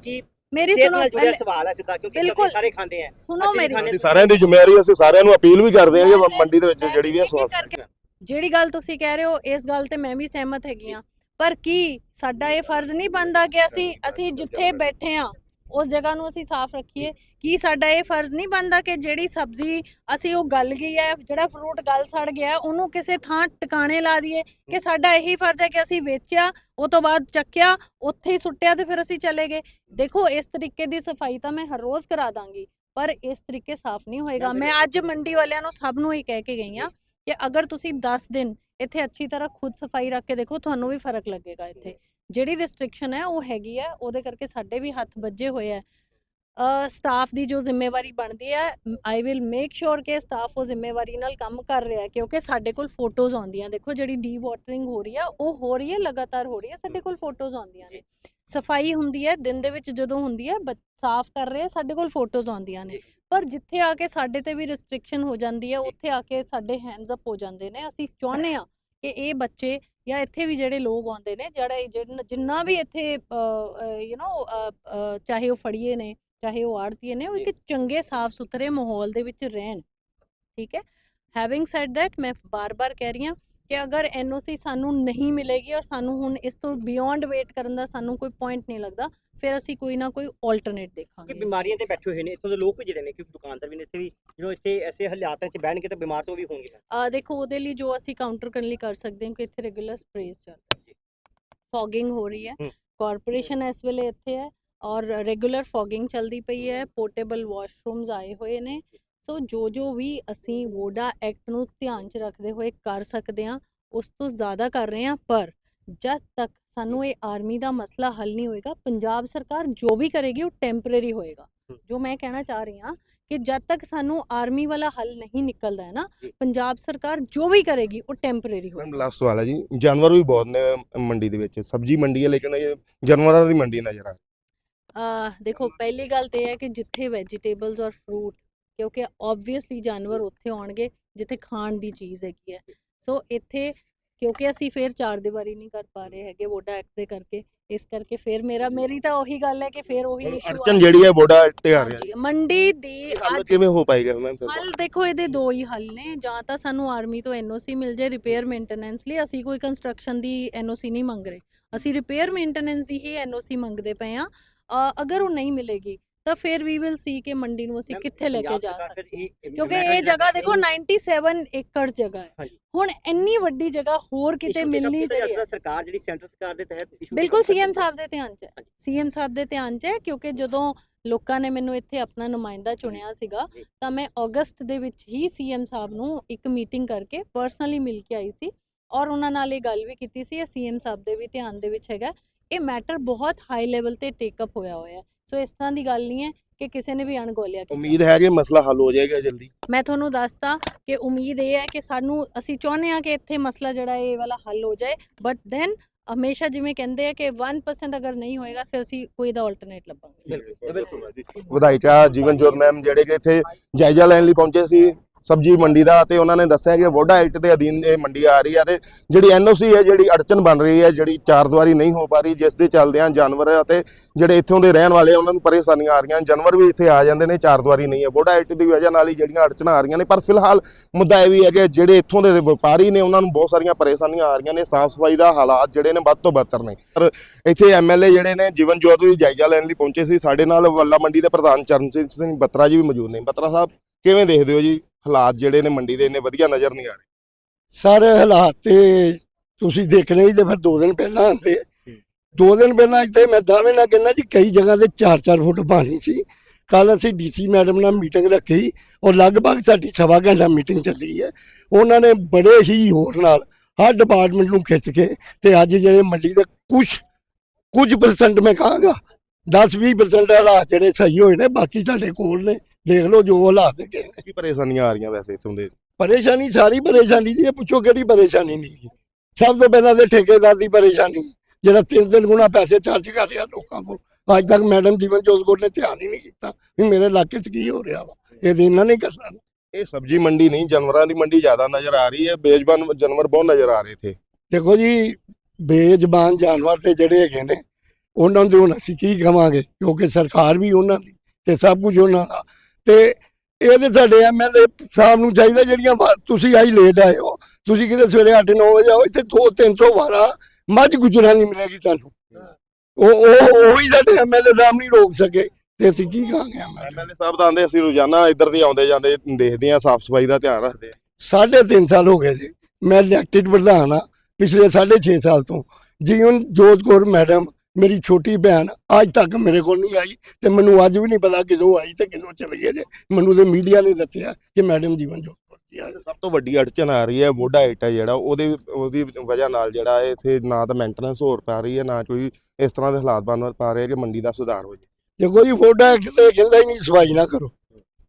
ਮੇਰੀ ਸੁਣੋ ਜੁੜਿਆ ਸਵਾਲ ਹੈ ਸਿੱਧਾ ਕਿਉਂਕਿ ਸਾਰੇ ਖਾਂਦੇ ਆ ਸੁਣੋ ਮੇਰੀ ਸਾਰਿਆਂ ਦੀ ਜ਼ਿੰਮੇਵਾਰੀ ਅਸੀਂ ਸਾਰਿਆਂ ਨੂੰ ਅਪੀਲ ਵੀ ਕਰਦੇ ਹਾਂ ਕਿ ਮੰਡੀ ਦੇ ਵਿੱਚ ਜਿਹੜੀ ਵੀ ਹੈ ਕਰਕੇ- ਜਿਹੜੀ ਗੱਲ ਤੁਸੀਂ ਕਹਿ ਰਹੇ ਹੋ ਇਸ ਗੱਲ ਤੇ ਮੈਂ ਵੀ ਸਹਿਮਤ ਹੈਗੀ ਆ ਪਰ ਕੀ ਸਾਡਾ ਇਹ ਫਰਜ਼ ਨਹੀਂ ਬਣਦਾ ਕਿ ਅਸੀਂ ਅਸੀਂ ਜਿੱਥੇ ਬੈਠੇ ਆ ਉਸ ਜਗ੍ਹਾ ਨੂੰ ਅਸੀਂ ਸਾਫ਼ ਰੱਖੀਏ। ਕੀ ਸਾਡਾ ਇਹ ਫਰਜ਼ ਨਹੀਂ ਬਣਦਾ ਕਿ ਜਿਹੜੀ ਸਬਜ਼ੀ ਅਸੀਂ ਉਹ ਗਲ ਗਈ ਹੈ ਜਿਹੜਾ ਫਰੂਟ ਗਲ ਸੜ ਗਿਆ ਉਹਨੂੰ ਕਿਸੇ ਥਾਂ ਟਿਕਾਣੇ ਲਾ ਦਈਏ ਕਿ ਸਾਡਾ ਇਹੀ ਫਰਜ਼ ਹੈ ਕਿ ਅਸੀਂ ਵੇਚਿਆ ਉਹ ਤੋਂ ਬਾਅਦ ਚੱਕਿਆ ਉੱਥੇ ਹੀ ਸੁੱਟਿਆ ਤੇ ਫਿਰ ਅਸੀਂ ਚਲੇ ਗਏ। ਦੇਖੋ ਇਸ ਤਰੀਕੇ ਦੀ ਸਫ਼ਾਈ ਤਾਂ ਮੈਂ ਹਰ ਰੋਜ਼ ਕਰਾ ਦਾਂਗੀ ਪਰ ਇਸ ਤਰੀਕੇ ਸਾਫ਼ ਨਹੀਂ ਹੋਏਗਾ। ਮੈਂ ਅੱਜ ਮੰਡੀ ਵਾਲਿਆਂ ਨੂੰ ਸਭ ਨੂੰ ਹੀ ਕਹਿ ਕੇ ਗਈ ਆ ਕਿ ਅਗਰ ਤੁਸੀਂ 10 ਦਿਨ ਇੱਥੇ ਅੱਛੀ ਤਰ੍ਹਾਂ ਖੁਦ ਸਫ਼ਾਈ ਰੱਖ ਕੇ ਦੇਖੋ ਤੁਹਾਨੂੰ ਵੀ ਫ਼ਰਕ ਲੱਗੇਗਾ ਇੱਥੇ। ਜਿਹੜੀ ਰਿਸਟ੍ਰਿਕਸ਼ਨ ਹੈ ਉਹ ਹੈਗੀ ਹੈ ਉਹਦੇ ਕਰਕੇ ਸਾਡੇ ਵੀ ਹੱਥ ਵੱਜੇ ਹੋਏ ਹੈ। ਸਟਾਫ ਦੀ ਜੋ ਜ਼ਿੰਮੇਵਾਰੀ ਬਣਦੀ ਹੈ ਆਈ ਵਿਲ ਮੇਕ ਸ਼ੋਰ ਕਿ ਸਟਾਫ ਉਹ ਜ਼ਿੰਮੇਵਾਰੀ ਨਾਲ ਕੰਮ ਕਰ ਰਿਹਾ ਹੈ ਕਿਉਂਕਿ ਸਾਡੇ ਕੋਲ ਫੋਟੋਜ਼ ਆਉਂਦੀਆਂ। ਦੇਖੋ ਜਿਹੜੀ ਡੀ ਵਾਟਰਿੰਗ ਹੋ ਰਹੀ ਹੈ ਉਹ ਹੋ ਰਹੀ ਹੈ ਲਗਾਤਾਰ ਹੋ ਰਹੀ ਹੈ ਸਾਡੇ ਕੋਲ ਫੋਟੋਜ਼ ਆਉਂਦੀਆਂ ਨੇ। ਸਫ਼ਾਈ ਹੁੰਦੀ ਹੈ ਦਿਨ ਦੇ ਵਿੱਚ ਜਦੋਂ ਹੁੰਦੀ ਹੈ ਸਾਫ਼ ਕਰ ਰਹੇ ਆ, ਸਾਡੇ ਕੋਲ ਫੋਟੋਜ਼ ਆਉਂਦੀਆਂ ਨੇ। ਪਰ ਜਿੱਥੇ ਆ ਕੇ ਸਾਡੇ ਤੇ ਵੀ ਰਿਸਟ੍ਰਿਕਸ਼ਨ ਹੋ ਜਾਂਦੀ ਹੈ ਉੱਥੇ ਆ ਕੇ ਸਾਡੇ ਹੈਂਡਸ ਅਪ ਹੋ ਜਾਂਦੇ ਨੇ। ਅਸੀਂ ਚਾਹੁੰਦੇ ਆ ਕਿ ਇਹ ਬੱਚੇ ਜਾਂ ਇੱਥੇ ਵੀ ਜਿਹੜੇ ਲੋਕ ਆਉਂਦੇ ਨੇ ਜਿਹੜੇ ਜਿੰਨਾ ਵੀ ਇੱਥੇ ਯੂ نو ਚਾਹੇ ਉਹ ਫੜੀਏ ਨੇ ਚਾਹੇ ਉਹ ਆੜਤੀਏ ਨੇ ਉਹ ਇੱਕ ਚੰਗੇ ਸਾਫ਼ ਸੁਥਰੇ ਮਾਹੌਲ ਦੇ ਵਿੱਚ ਰਹਿਣ। ਠੀਕ ਹੈ? ਹੈਵਿੰਗ ਸੈਡ ਦੈਟ ਮੈਂ ਬਾਰ-ਬਾਰ ਕਹਿ ਰਹੀ ਹਾਂ ਕਿ ਅਗਰ ਐਨਓਸੀ ਸਾਨੂੰ ਨਹੀਂ ਮਿਲੇਗੀ ਔਰ ਸਾਨੂੰ ਹੁਣ ਇਸ ਤੋਂ ਬਿਯੋਂਡ ਵੇਟ ਕਰਨ ਦਾ ਸਾਨੂੰ ਕੋਈ ਪੁਆਇੰਟ ਨਹੀਂ ਲੱਗਦਾ ਫਿਰ ਅਸੀਂ ਕੋਈ ਨਾ ਕੋਈ ਆਲਟਰਨੇਟ ਕਿ ਦੇਖਾਂਗੇ ਬਿਮਾਰੀਆਂ ਤੇ ਬੈਠੇ ਹੋਏ ਨੇ ਇੱਥੋਂ ਦੇ ਲੋਕ ਵੀ ਜਿਹੜੇ ਨੇ ਕਿਉਂਕਿ ਦੁਕਾਨਦਾਰ ਵੀ ਨੇ ਇੱਥੇ ਵੀ ਜਦੋਂ ਇੱਥੇ ਐਸੇ ਹਾਲਾਤਾਂ 'ਚ ਬਹਿਣਗੇ ਤਾਂ ਬਿਮਾਰ ਤੋਂ ਵੀ ਹੋਣਗੇ ਆ ਦੇਖੋ ਉਹਦੇ ਲਈ ਜੋ ਅਸੀਂ ਕਾਊਂਟਰ ਕਰਨ ਲਈ ਕਰ ਸਕਦੇ ਹਾਂ ਕਿ ਇੱਥੇ ਰੈਗੂਲਰ ਸਪਰੇਜ਼ ਚੱਲ ਰਹੀ ਹੈ ਫੌਗਿੰਗ ਹੋ ਰਹੀ ਹੂੰ। ਕਾਰਪੋਰੇਸ਼ਨ ਇਸ ਵੇਲੇ ਇੱਥੇ ਹੈ ਔਰ ਰੈਗੂਲਰ ਫੌਗਿੰਗ ਚੱਲਦੀ ਪਈ ਹੈ। ਪੋਰਟੇਬਲ ਵਾਸ਼ਰੂਮਸ ਆਏ ਹੋਏ ਨੇ। ਸੋ ਜੋ ਜੋ ਵੀ ਅਸੀਂ ਵੋਡਾ ਐਕਟ ਨੂੰ ਧਿਆਨ 'ਚ ਰੱਖਦੇ ਹੋਏ ਕਰ ਸਕਦੇ ਹਾਂ ਉਸ ਤੋਂ ਜ਼ਿਆਦਾ ਕਰ ਰਹੇ ਹਾਂ ਪਰ ਜਦ ਤੱਕ ਸਾਨੂੰ ਇਹ ਆਰਮੀ ਦਾ ਮਸਲਾ ਹੱਲ ਨਹੀਂ ਹੋਏਗਾ। ਪੰਜਾਬ ਸਰਕਾਰ ਜੋ ਵੀ ਕਰੇਗੀ ਉਹ ਟੈਂਪਰੇਰੀ ਹੋਏਗਾ। ਜੋ ਮੈਂ ਕਹਿਣਾ ਚਾਹ ਰਹੀ ਹਾਂ ਕਿ ਜਦ ਤੱਕ ਸਾਨੂੰ ਆਰਮੀ ਵਾਲਾ ਹੱਲ ਨਹੀਂ ਨਿਕਲਦਾ ਹੈ ਨਾ। ਪੰਜਾਬ ਸਰਕਾਰ ਜੋ ਵੀ ਕਰੇਗੀ ਉਹ ਟੈਂਪਰੇਰੀ ਮੈਮ ਹੋਏਗੀ ਲਾਸਟ ਸਵਾਲ ਹੈ ਜੀ। ਜਾਨਵਰ ਵੀ ਬਹੁਤ ਨੇ ਮੰਡੀ ਦੇ ਵਿੱਚ। ਸਬਜ਼ੀ ਮੰਡੀ ਹੈ ਲੇਕਿਨ ਇਹ ਜਾਨਵਰਾਂ ਦੀ ਮੰਡੀ ਨਜ਼ਰ ਆ ਰਹੀ। ਦੇਖੋ ਪਹਿਲੀ ਗੱਲ ਤੇ ਹੈ ਕਿ ਜਿੱਥੇ ਵੈਜੀਟੇਬਲਸ ਔਰ ਫਰੂਟ ਕਿਉਂਕਿ ਆਬਵੀਅਸਲੀ ਜਾਨਵਰ ਉੱਥੇ ਆਉਣਗੇ ਜਿੱਥੇ ਖਾਣ ਦੀ ਚੀਜ਼ ਹੈਗੀ ਹੈ। ਸੋ ਇੱਥੇ ਕਿਉਂਕਿ ਅਸੀਂ ਫੇਰ ਚਾਰ ਦੀਵਾਰੀ ਨਹੀਂ ਕਰ ਪਾ ਰਹੇ ਹੈਗੇ ਵੋਡਾ ਐਕਟ ਦੇ ਕਰਕੇ ਇਸ ਕਰਕੇ ਫੇਰ ਮੇਰਾ ਮੇਰੀ ਤਾਂ ਉਹੀ ਗੱਲ ਹੈ ਕਿ ਫੇਰ ਉਹੀ ਇਸ਼ੂ ਅੜਚਨ ਜਿਹੜੀ ਹੈ ਬੋੜਾ ਤੇ ਆ ਰਹੀ ਹੈ। ਮੰਡੀ ਦੀ ਹੱਲ ਅੱਜ ਕਿਵੇਂ ਹੋ ਪਾਏਗਾ ਮੈਮ ਫਿਰ ਹੱਲ ਦੇਖੋ ਇਹਦੇ ਦੋ ਹੀ ਹੱਲ ਨੇ ਜਾਂ ਤਾਂ ਸਾਨੂੰ ਆਰਮੀ ਤੋਂ ਐਨਓਸੀ ਮਿਲ ਜਾਏ ਰਿਪੇਅਰ ਮੇਨਟੇਨੈਂਸ ਲਈ ਅਸੀਂ ਕੋਈ ਕੰਸਟਰਕਸ਼ਨ ਦੀ ਐਨਓਸੀ ਨਹੀਂ ਮੰਗ ਰਹੇ। ਅਸੀਂ ਰਿਪੇਅਰ ਮੇਨਟੇਨੈਂਸ ਦੀ ਹੀ ਐਨਓਸੀ ਮੰਗਦੇ ਪਏ ਆ ਅਗਰ ਉਹ ਨਹੀਂ ਮਿਲੇਗੀ ਤਾਂ ਫਿਰ ਵੀ ਵਿਲ ਸੀ ਕਿ ਮੰਡੀ ਨੂੰ ਅਸੀਂ ਕਿੱਥੇ ਲੈ ਕੇ ਜਾ ਸਕਦੇ ਕਿਉਂਕਿ ਇਹ ਜਗ੍ਹਾ ਦੇਖੋ 97 ਏਕੜ ਜਗ੍ਹਾ ਹੈ। ਹੁਣ ਇੰਨੀ ਵੱਡੀ ਜਗ੍ਹਾ ਹੋਰ ਕਿਤੇ ਮਿਲਣੀ ਹੈ। ਸਕਦਾ ਸਰਕਾਰ ਜਿਹੜੀ ਸੈਂਟਰ ਸਰਕਾਰ ਦੇ ਤਹਿਤ ਬਿਲਕੁਲ ਸੀਐਮ ਸਾਹਿਬ ਦੇ ਧਿਆਨ 'ਚ। ਸੀਐਮ ਸਾਹਿਬ ਦੇ ਧਿਆਨ 'ਚ ਹੈ ਕਿਉਂਕਿ ਜਦੋਂ ਲੋਕਾਂ ਨੇ ਮੈਨੂੰ ਇੱਥੇ ਆਪਣਾ ਨੁਮਾਇੰਦਾ ਚੁਣਿਆ ਸੀਗਾ। ਤਾਂ ਮੈਂ ਅਗਸਤ ਦੇ ਵਿੱਚ ਹੀ ਸੀਐਮ ਸਾਹਿਬ ਨੂੰ ਇੱਕ ਮੀਟਿੰਗ ਕਰਕੇ ਪਰਸਨਲੀ ਮਿਲ ਕੇ ਆਈ ਸੀ ਔਰ ਉਹਨਾਂ ਨਾਲ ਇਹ ਗੱਲ ਵੀ ਕੀਤੀ ਸੀ। ਇਹ ਸੀਐਮ ਸਾਹਿਬ ਦੇ ਵੀ ਧਿਆਨ ਦੇ ਵਿੱਚ ਹੈਗਾ। ਇਹ ਮੈਟਰ ਬਹੁਤ ਹਾਈ ਲੈਵਲ ਤੇ ਟੇਕ ਅਪ ਹੋਇਆ ਹੋਇਆ ਹੈ। ਸੋ ਇਸ ਤਰ੍ਹਾਂ ਦੀ ਗੱਲ ਨਹੀਂ ਹੈ ਕਿ ਕਿਸੇ ਨੇ ਵੀ ਅਣਗੌਲਿਆ ਕੀਤਾ। ਉਮੀਦ ਹੈ ਕਿ ਮਸਲਾ ਹੱਲ ਹੋ ਜਾਏਗਾ ਜਲਦੀ। ਮੈਂ ਤੁਹਾਨੂੰ ਦੱਸਤਾ ਕਿ ਉਮੀਦ ਇਹ ਹੈ ਕਿ ਸਾਨੂੰ ਅਸੀਂ ਚਾਹੁੰਦੇ ਹਾਂ ਕਿ ਇੱਥੇ ਮਸਲਾ ਜਿਹੜਾ ਇਹ ਵਾਲਾ ਹੱਲ ਹੋ ਜਾਏ ਬਟ ਦੈਨ ਹਮੇਸ਼ਾ ਜਿਵੇਂ ਕਹਿੰਦੇ ਆ ਕਿ 1% ਅਗਰ ਨਹੀਂ ਹੋਏਗਾ ਫਿਰ ਅਸੀਂ ਕੋਈ ਦਾ ਆਲਟਰਨੇਟ ਲੱਭਾਂਗੇ। ਬਿਲਕੁਲ ਬਿਲਕੁਲ। ਵਿਧਾਇਕਾ ਜੀਵਨ ਜੋਤ ਮੈਮ ਜਿਹੜੇ ਕਿ ਇੱਥੇ ਜਾਇਜ਼ਾ ਲੈਣ ਲਈ ਪਹੁੰਚੇ ਸੀ। ਸਬਜੀ ਮੰਡੀ ਦਾ ਤੇ ਉਹਨਾਂ ਨੇ ਦੱਸਿਆ ਕਿ ਵੋਡਾ ਐਕਟ ਦੇ ਅਧੀਨ ਇਹ ਮੰਡੀ ਆ ਰਹੀ ਹੈ ਤੇ ਜਿਹੜੀ ਐਨਓਸੀ ਹੈ ਜਿਹੜੀ ਅੜਚਨ ਬਣ ਰਹੀ ਹੈ ਜਿਹੜੀ ਚਾਰ ਦੁਆਰੀ ਨਹੀਂ ਹੋ ਪਾ ਰਹੀ ਜਿਸ ਦੇ ਚੱਲਦਿਆਂ ਜਾਨਵਰ ਅਤੇ ਜਿਹੜੇ ਇੱਥੋਂ ਦੇ ਰਹਿਣ ਵਾਲੇ ਆ, ਉਹਨਾਂ ਨੂੰ ਪਰੇਸ਼ਾਨੀਆਂ ਆ ਰਹੀਆਂ। ਜਾਨਵਰ ਵੀ ਇੱਥੇ ਆ ਜਾਂਦੇ ਨੇ ਚਾਰ ਦੁਆਰੀ ਨਹੀਂ ਹੈ। ਵੋਡਾ ਐਕਟ ਦੀ ਵਜ੍ਹਾ ਨਾਲ ਹੀ ਜਿਹੜੀਆਂ ਅੜਚਨਾਂ ਆ ਰਹੀਆਂ ਨੇ। ਪਰ ਫਿਲਹਾਲ ਮੁੱਦਾ ਇਹ ਵੀ ਹੈ ਕਿ ਜਿਹੜੇ ਇੱਥੋਂ ਦੇ ਵਪਾਰੀ ਨੇ ਉਹਨਾਂ ਨੂੰ ਬਹੁਤ ਸਾਰੀਆਂ ਪਰੇਸ਼ਾਨੀਆਂ ਆ ਰਹੀਆਂ ਨੇ। ਸਾਫ਼ ਸਫ਼ਾਈ ਦਾ ਹਾਲਾਤ ਜਿਹੜੇ ਨੇ ਵੱਧ ਤੋਂ ਬੱਤਰ ਨੇ। ਪਰ ਇੱਥੇ ਐਮਐਲਏ ਜਿਹੜੇ ਨੇ ਜੀਵਨ ਜੋਤ ਵੀ ਜਾਇਜ਼ਾ ਲੈਣ ਲਈ ਪਹੁੰਚੇ ਸੀ। ਸਾਡੇ ਨਾਲ ਵੱਲਾ ਮੰਡੀ ਦੇ ਪ੍ਰਧਾਨ ਚਰਨਜੀਤ ਸਿੰਘ ਬੱਤਰਾ ਜੀ ਵੀ ਮੌਜੂਦ ਨੇ। ਬੱਤਰਾ ਸਾਹਿਬ ਕਿਵੇਂ ਦੇਖਦੇ ਹੋ ਜੀ? ਹਾਲਾਤ ਜਿਹੜੇ ਨੇ ਮੰਡੀ ਦੇ ਇੰਨੇ ਵਧੀਆ ਨਜ਼ਰ ਨਹੀਂ ਆ ਰਹੇ। ਸਾਰੇ ਹਾਲਾਤ ਤੇ ਤੁਸੀਂ ਦੇਖਣੇ ਹੀ ਤੇ ਫਿਰ ਦੋ ਦਿਨ ਪਹਿਲਾਂ ਆਉਂਦੇ। ਦੋ ਦਿਨ ਪਹਿਲਾਂ ਇੱਥੇ ਮੈਂ ਦਾਅਵੇ ਨਾਲ ਕਹਿੰਦਾ ਜੀ ਕਈ ਜਗ੍ਹਾ ਤੇ 4-4 ਫੁੱਟ ਪਾਣੀ ਸੀ। ਕੱਲ ਅਸੀਂ ਡੀਸੀ ਮੈਡਮ ਨਾਲ ਮੀਟਿੰਗ ਰੱਖੀ ਔਰ ਲਗਭਗ ਸਾਡੀ ਸਵਾ ਘੰਟਾ ਮੀਟਿੰਗ ਚੱਲੀ ਹੈ। ਉਹਨਾਂ ਨੇ ਬੜੇ ਹੀ ਹੋਰ ਨਾਲ ਹਰ ਡਿਪਾਰਟਮੈਂਟ ਨੂੰ ਖਿੱਚ ਕੇ ਤੇ ਅੱਜ ਜਿਹੜੇ ਮੰਡੀ ਦੇ ਕੁਝ ਕੁਝ ਪਰਸੈਂਟ ਮੈਂ ਕਹਾਂਗਾ 10-20% ਹਾਲਾਤ ਜਿਹੜੇ ਸਹੀ ਹੋਏ ਨੇ ਬਾਕੀ ਸਾਡੇ ਕੋਲ ਨੇ। ਦੇਖ ਲਓ ਜੋ ਹਾਲਾਤ ਹੈਗੇ ਨੇ। ਕੀ ਪਰੇਸ਼ਾਨੀਆਂ ਆ ਰਹੀਆਂ ਵੈਸੇ ਇੱਥੋਂ ਦੇ? ਪਰੇਸ਼ਾਨੀ ਸਾਰੀ ਪਰੇਸ਼ਾਨੀ ਜੀ ਇਹ ਪੁੱਛੋ ਕਿਹੜੀ ਪਰੇਸ਼ਾਨੀ ਨਹੀਂ ਜੀ। ਸਭ ਤੋਂ ਪਹਿਲਾਂ ਤੇ ਠੇਕੇਦਾਰ ਦੀ ਪਰੇਸ਼ਾਨੀ ਜਿਹੜਾ ਤਿੰਨ ਤਿੰਨ ਗੁਣਾ ਪੈਸੇ ਚਾਰਜ ਕਰ ਰਿਹਾ ਲੋਕਾਂ ਕੋਲ। ਅੱਜ ਤੱਕ ਮੈਡਮ ਜੀਵਨ ਜੋਤ ਕੌਰ ਨੇ ਧਿਆਨ ਹੀ ਨਹੀਂ ਕੀਤਾ ਵੀ ਮੇਰੇ ਇਲਾਕੇ 'ਚ ਕੀ ਹੋ ਰਿਹਾ ਵਾ। ਇਹ ਦਿਨ ਇਹਨਾਂ ਨਹੀਂ ਕਰਨਾ ਇਹ ਸਬਜੀ ਮੰਡੀ ਨਹੀਂ ਜਾਨਵਰਾਂ ਦੀ ਮੰਡੀ ਜ਼ਿਆਦਾ ਨਜ਼ਰ ਆ ਰਹੀ ਹੈ ਬੇਜ਼ਬਾਨ ਜਾਨਵਰ ਬਹੁਤ ਨਜ਼ਰ ਆ ਰਹੇ ਇੱਥੇ। ਦੇਖੋ ਜੀ ਬੇਜ਼ਬਾਨ ਜਾਨਵਰ ਤੇ ਜਿਹੜੇ ਹੈਗੇ ਨੇ ਉਹਨਾਂ ਦੇ ਹੁਣ ਅਸੀਂ ਕੀ ਕਵਾਂਗੇ ਕਿਉਂਕਿ ਸਰਕਾਰ ਵੀ ਉਹਨਾਂ ਦੀ ਤੇ ਸਭ ਕੁਝ ਉਹਨਾਂ ਦਾ। ਤੇ ਇਹਦੇ ਸਾਡੇ ਐਮਐਲਏ ਸਾਹਿਬ ਨੂੰ ਚਾਹੀਦਾ ਜਿਹੜੀਆਂ ਤੁਸੀਂ ਆਈ ਲੇਟ ਆਏ ਹੋ। ਤੁਸੀਂ ਕਿਤੇ ਸਵੇਰੇ 8-9 ਵਜੇ ਆਓ ਇੱਥੇ 2-300 ਵਾਰਾ ਮੱਝ ਗੁਜਰਾਂ ਨਹੀਂ ਮਿਲੇਗੀ ਤੁਹਾਨੂੰ। ਉਹ ਉਹ ਉਹੀ ਸਾਡੇ ਐਮਐਲਏ ਸਾਹਿਬ ਨਹੀਂ ਰੋਕ ਸਕੇ ਤੇ ਅਸੀਂ ਕੀ ਕਹਾਂਗੇ ਐਮਐਲਏ ਸਾਹਿਬ ਤਾਂ ਆਂਦੇ ਅਸੀਂ ਰੋਜ਼ਾਨਾ ਇੱਧਰ ਦੀ ਆਉਂਦੇ ਜਾਂਦੇ ਦੇਖਦੇ ਆ ਸਾਫ਼ ਸਫ਼ਾਈ ਦਾ ਧਿਆਨ ਰੱਖਦੇ ਆ ਸਾਢੇ ਤਿੰਨ ਸਾਲ ਹੋ ਗਏ ਜੀ। ਮੈਂ ਇਲੈਕਟਿਡ ਪ੍ਰਧਾਨ ਆ ਪਿਛਲੇ ਸਾਢੇ ਛੇ ਸਾਲ ਤੋਂ। ਜੀਵਨ ਜੋਤ ਕੌਰ ਮੈਡਮ ਮੇਰੀ ਛੋਟੀ ਭੈਣ ਅੱਜ ਤੱਕ ਮੇਰੇ ਕੋਲ ਨਹੀਂ ਆਈ ਤੇ ਮੈਨੂੰ ਅੱਜ ਵੀ ਨਹੀਂ ਪਤਾ ਕਿਦੋਂ ਆਈ ਤੇ ਕਿਦੋਂ ਚਲੀ ਗਈ। ਜੇ ਮੈਨੂੰ ਤੇ ਮੀਡੀਆ ਨੇ ਦੱਸਿਆ ਕਿ ਮੈਡਮ ਜੀਵਨ ਜੋਤ ਸਭ ਤੋਂ ਵੱਡੀ ਅੜਚਨ ਆ ਰਹੀ ਹੈ ਐਕਟ ਹੈ ਜਿਹੜਾ ਉਹਦੇ ਉਹਦੀ ਵਜ੍ਹਾ ਨਾਲ ਜਿਹੜਾ ਇੱਥੇ ਨਾ ਤਾਂ ਮੇਨਟੇਨੈਂਸ ਹੋਰ ਪਾ ਰਹੀ ਹੈ ਨਾ ਕੋਈ ਇਸ ਤਰ੍ਹਾਂ ਦੇ ਹਾਲਾਤ ਬਣ ਪਾ ਰਹੇ ਕਿ ਮੰਡੀ ਦਾ ਸੁਧਾਰ ਹੋ ਜਾਵੇ। ਦੇਖੋ ਜੀ ਵੋਡਾ ਐਕਟ ਤੇ ਕਹਿੰਦਾ ਹੀ ਨਹੀਂ ਸਫ਼ਾਈ ਨਾ ਕਰੋ।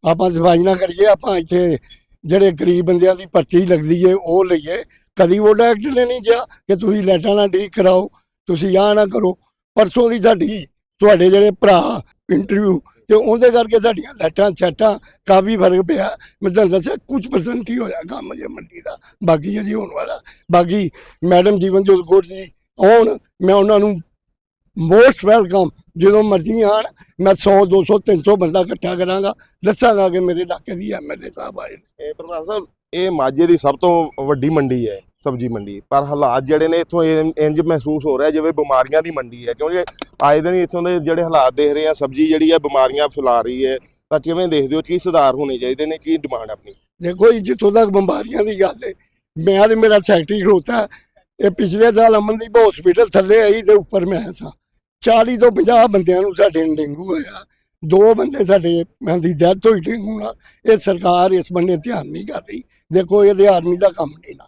ਆਪਾਂ ਸਫ਼ਾਈ ਨਾ ਕਰੀਏ ਆਪਾਂ ਇੱਥੇ ਜਿਹੜੇ ਗਰੀਬ ਬੰਦਿਆਂ ਦੀ ਪਰਚੀ ਲੱਗਦੀ ਏ ਉਹ ਲਈਏ। ਕਦੀ ਵੋਡਾ ਐਕਟ ਨੇ ਨਹੀਂ ਕਿਹਾ ਕਿ ਤੁਸੀਂ ਲੈਟਾਂ ਨਾਲ ਠੀਕ ਕਰਾਓ ਤੁਸੀਂ ਆਹ ਨਾ ਕਰੋ। ਪਰਸੋਂ ਦੀ ਸਾਡੀ, ਤੁਹਾਡੇ ਜਿਹੜੇ ਭਰਾ ਇੰਟਰਵਿਊ ਤੇ ਉਹਦੇ ਕਰਕੇ ਸਾਡੀਆਂ ਲੈਟਾਂ ਛੱਟਾਂ, ਕਾਫੀ ਫ਼ਰਕ ਪਿਆ। ਮੈਂ ਤੁਹਾਨੂੰ ਦੱਸਿਆ ਕੁਝ ਪਰਸੈਂਟ ਹੀ ਹੋਇਆ ਕੰਮ ਜੇ ਮੰਡੀ ਦਾ। ਬਾਕੀ ਅਜੇ ਹੋਣ ਵਾਲਾ। ਬਾਕੀ ਮੈਡਮ ਜੀਵਨ ਜੋਤ ਕੌਰ ਜੀ ਆਉਣ, ਮੈਂ ਉਹਨਾਂ ਨੂੰ ਮੋਸਟ ਵੈਲਕਮ ਜਦੋਂ ਮਰਜ਼ੀ ਆਣ, ਮੈਂ 100 200 300 ਬੰਦਾ ਇਕੱਠਾ ਕਰਾਂਗਾ। ਦੱਸਾਂਗਾ ਕਿ ਮੇਰੇ ਇਲਾਕੇ ਦੀ ਐਮਐਲਏ ਸਾਹਿਬ ਆਏ ਨੇ। ਇਹ ਪ੍ਰਧਾਨ ਸਾਹਿਬ, ਇਹ ਮਾਝੇ ਦੀ ਸਭ ਤੋਂ ਵੱਡੀ ਮੰਡੀ ਹੈ। ਸਬਜ਼ੀ ਮੰਡੀ। ਪਰ ਹਾਲਾਤ ਜਿਹੜੇ ਨੇ ਇੱਥੋਂ ਇੰ- ਇੰਜ ਮਹਿਸੂਸ ਹੋ ਰਿਹਾ ਜਿਵੇਂ ਬਿਮਾਰੀਆਂ ਦੀ ਮੰਡੀ ਹੈ। ਕਿਉਂਕਿ ਆਏ ਦਿਨ ਇੱਥੋਂ ਦੇ ਜਿਹੜੇ ਹਾਲਾਤ ਦੇਖ ਰਹੇ ਆ, ਸਬਜ਼ੀ ਜਿਹੜੀ ਹੈ ਬਿਮਾਰੀਆਂ ਫੈਲਾ ਰਹੀ ਹੈ, ਤਾਂ ਕਿਵੇਂ ਦੇਖਦੇ ਹੋ ਕੀ ਸੁਧਾਰ ਹੋਣੇ ਚਾਹੀਦੇ ਨੇ, ਕੀ ਡਿਮਾਂਡ ਆਪਣੀ? ਦੇਖੋ ਜੀ, ਜਿੱਥੋਂ ਤੱਕ ਬਿਮਾਰੀਆਂ ਦੀ ਗੱਲ ਹੈ, ਮੈਂ ਤੇ ਮੇਰਾ ਸੈਕਟਰੀ ਖਲੋਤਾ ਇਹ ਪਿਛਲੇ ਸਾਲ ਅਮਨਦੀਪ ਹਸਪੀਟਲ ਥੱਲੇ ਆਈ ਤੇ ਉੱਪਰ ਮੈਂ ਸਾਂ। 40 ਤੋਂ 50 ਬੰਦਿਆਂ ਨੂੰ ਸਾਡੇ ਨੂੰ ਡੇਂਗੂ ਹੋਇਆ। ਦੋ ਬੰਦੇ ਸਾਡੇ ਮੈਂ ਦੀ ਡੈਥ ਹੋਈ ਡੇਂਗੂ ਨਾਲ। ਇਹ ਸਰਕਾਰ ਇਸ ਬੰਨੇ ਧਿਆਨ ਨਹੀਂ ਕਰ ਰਹੀ। ਦੇਖੋ ਇਹਦੇ ਆਰਮੀ ਦਾ ਕੰਮ ਨਹੀਂ ਨਾ।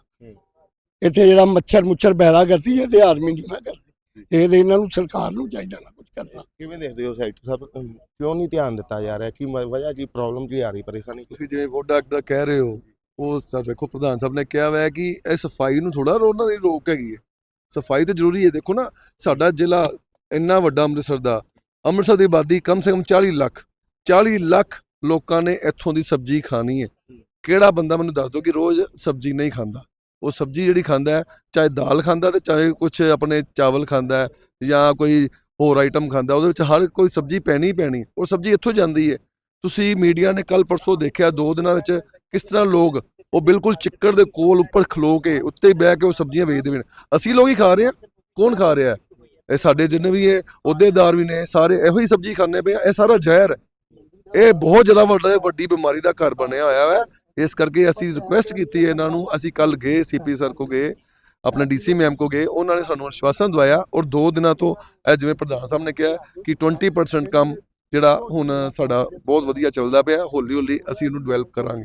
ਇੱਥੇ ਜਿਹੜਾ ਮੱਛਰ ਮੁੱਛਰ ਪੈਦਾ ਕਰਦੀ ਹੈ ਤੇ ਆਰਮੀ ਨਹੀਂ ਨਾ ਕਰਦੀ ਤੇ ਇਹਦੇ ਇਹਨਾਂ ਨੂੰ ਸਰਕਾਰ ਨੂੰ ਚਾਹੀਦਾ ਨਾ ਕੁਝ ਕਰਨਾ। ਕਿਵੇਂ ਦੇਖਦੇ ਹੋ ਸੈਕਟਰੀ ਸਾਹਿਬ? ਕਿਉਂ ਨਹੀਂ ਧਿਆਨ ਦਿੱਤਾ ਜਾ ਰਿਹਾ? ਕੀ ਵਜ੍ਹਾ ਕੀ ਪ੍ਰੋਬਲਮ ਕੀ ਆ ਰਹੀ ਪਰੇਸ਼ਾਨੀ? ਤੁਸੀਂ ਜਿਵੇਂ ਵੋਟ ਐਕਟ ਦਾ ਕਹਿ ਰਹੇ ਹੋ ਉਹ ਸਰ ਵੇਖੋ ਪ੍ਰਧਾਨ ਸਾਹਿਬ ਨੇ ਕਿਹਾ ਹੋਇਆ ਹੈ ਕਿ ਇਹ ਸਫ਼ਾਈ ਨੂੰ ਥੋੜਾ ਉਹਨਾਂ ਦੀ ਰੋਕ ਹੈਗੀ ਹੈ। ਸਫ਼ਾਈ ਤੇ ਜ਼ਰੂਰੀ ਹੈ। ਦੇਖੋ ਨਾ ਸਾਡਾ ਜ਼ਿਲ੍ਹਾ ਇੰਨਾ ਵੱਡਾ ਅੰਮ੍ਰਿਤਸਰ ਦਾ ਅੰਮ੍ਰਿਤਸਰ ਦੀ ਆਬਾਦੀ ਕਮ ਸੇ ਕਮ 40 ਲੱਖ 40 ਲੱਖ ਲੋਕਾਂ ਨੇ ਇੱਥੋਂ ਦੀ ਸਬਜ਼ੀ ਖਾਣੀ ਹੈ। ਕਿਹੜਾ ਬੰਦਾ ਮੈਨੂੰ ਦੱਸ ਦਿਓ ਕਿ ਰੋਜ਼ ਸਬਜ਼ੀ ਨਹੀਂ ਖਾਂਦਾ? ਉਹ ਸਬਜ਼ੀ ਜਿਹੜੀ ਖਾਂਦਾ ਚਾਹੇ ਦਾਲ ਖਾਂਦਾ ਤੇ ਚਾਹੇ ਕੁਝ ਆਪਣੇ ਚਾਵਲ ਖਾਂਦਾ ਜਾਂ ਕੋਈ ਹੋਰ ਆਈਟਮ ਖਾਂਦਾ, ਉਹਦੇ ਵਿੱਚ ਹਰ ਕੋਈ ਸਬਜ਼ੀ ਪੈਣੀ ਪੈਣੀ, ਉਹ ਸਬਜ਼ੀ ਇੱਥੋਂ ਜਾਂਦੀ ਹੈ। ਤੁਸੀਂ ਮੀਡੀਆ ਨੇ ਕੱਲ ਪਰਸੋਂ ਦੇਖਿਆ, ਦੋ ਦਿਨਾਂ ਵਿੱਚ ਕਿਸ ਤਰ੍ਹਾਂ ਲੋਕ ਉਹ ਬਿਲਕੁਲ ਚਿੱਕੜ ਦੇ ਕੋਲ ਉੱਪਰ ਖਲੋ ਕੇ ਉੱਤੇ ਬਹਿ ਕੇ ਉਹ ਸਬਜ਼ੀਆਂ ਵੇਚਦੇ ਨੇ। ਅਸੀਂ ਲੋਕ ਹੀ ਖਾ ਰਹੇ ਹਾਂ, ਕੌਣ ਖਾ ਰਿਹਾ ਹੈ? ਇਹ ਸਾਡੇ ਜਿੰਨੇ ਵੀ ਇਹ ਅਹੁਦੇਦਾਰ ਵੀ ਨੇ, ਸਾਰੇ ਇਹੋ ਹੀ ਸਬਜ਼ੀ ਖਾਂਦੇ ਪਏ ਇਹ ਸਾਰਾ ਜ਼ਹਿਰ ਹੈ। ਇਹ ਬਹੁਤ ਜ਼ਿਆਦਾ ਵੱਡਾ, ਵੱਡੀ ਬਿਮਾਰੀ ਦਾ ਘਰ ਬਣਿਆ ਹੋਇਆ ਹੈ। ਇਸ ਕਰਕੇ ਅਸੀਂ ਰਿਕੁਐਸਟ ਕੀਤੀ ਹੈ ਇਹਨਾਂ ਨੂੰ ਅਸੀਂ ਕੱਲ ਗਏ ਸੀਪੀ ਸਰ ਕੋ ਗਏ ਆਪਣੇ ਡੀਸੀ ਮੈਮ ਕੋ ਗਏ ਉਹਨਾਂ ਨੇ ਸਾਨੂੰ ਆਸ਼ਵਾਸਨ ਦਵਾਇਆ ਔਰ ਦੋ ਦਿਨਾਂ ਤੋਂ ਇਹ ਜਿਵੇਂ ਪ੍ਰਧਾਨ ਸਾਹਿਬ ਨੇ ਕਿਹਾ ਕਿ 20% ਕੰਮ ਜਿਹੜਾ ਹੁਣ ਸਾਡਾ ਬਹੁਤ ਵਧੀਆ ਚੱਲਦਾ ਪਿਆ ਹੌਲੀ ਹੌਲੀ ਅਸੀਂ ਇਹਨੂੰ ਡਿਵੈਲਪ ਕਰਾਂਗੇ।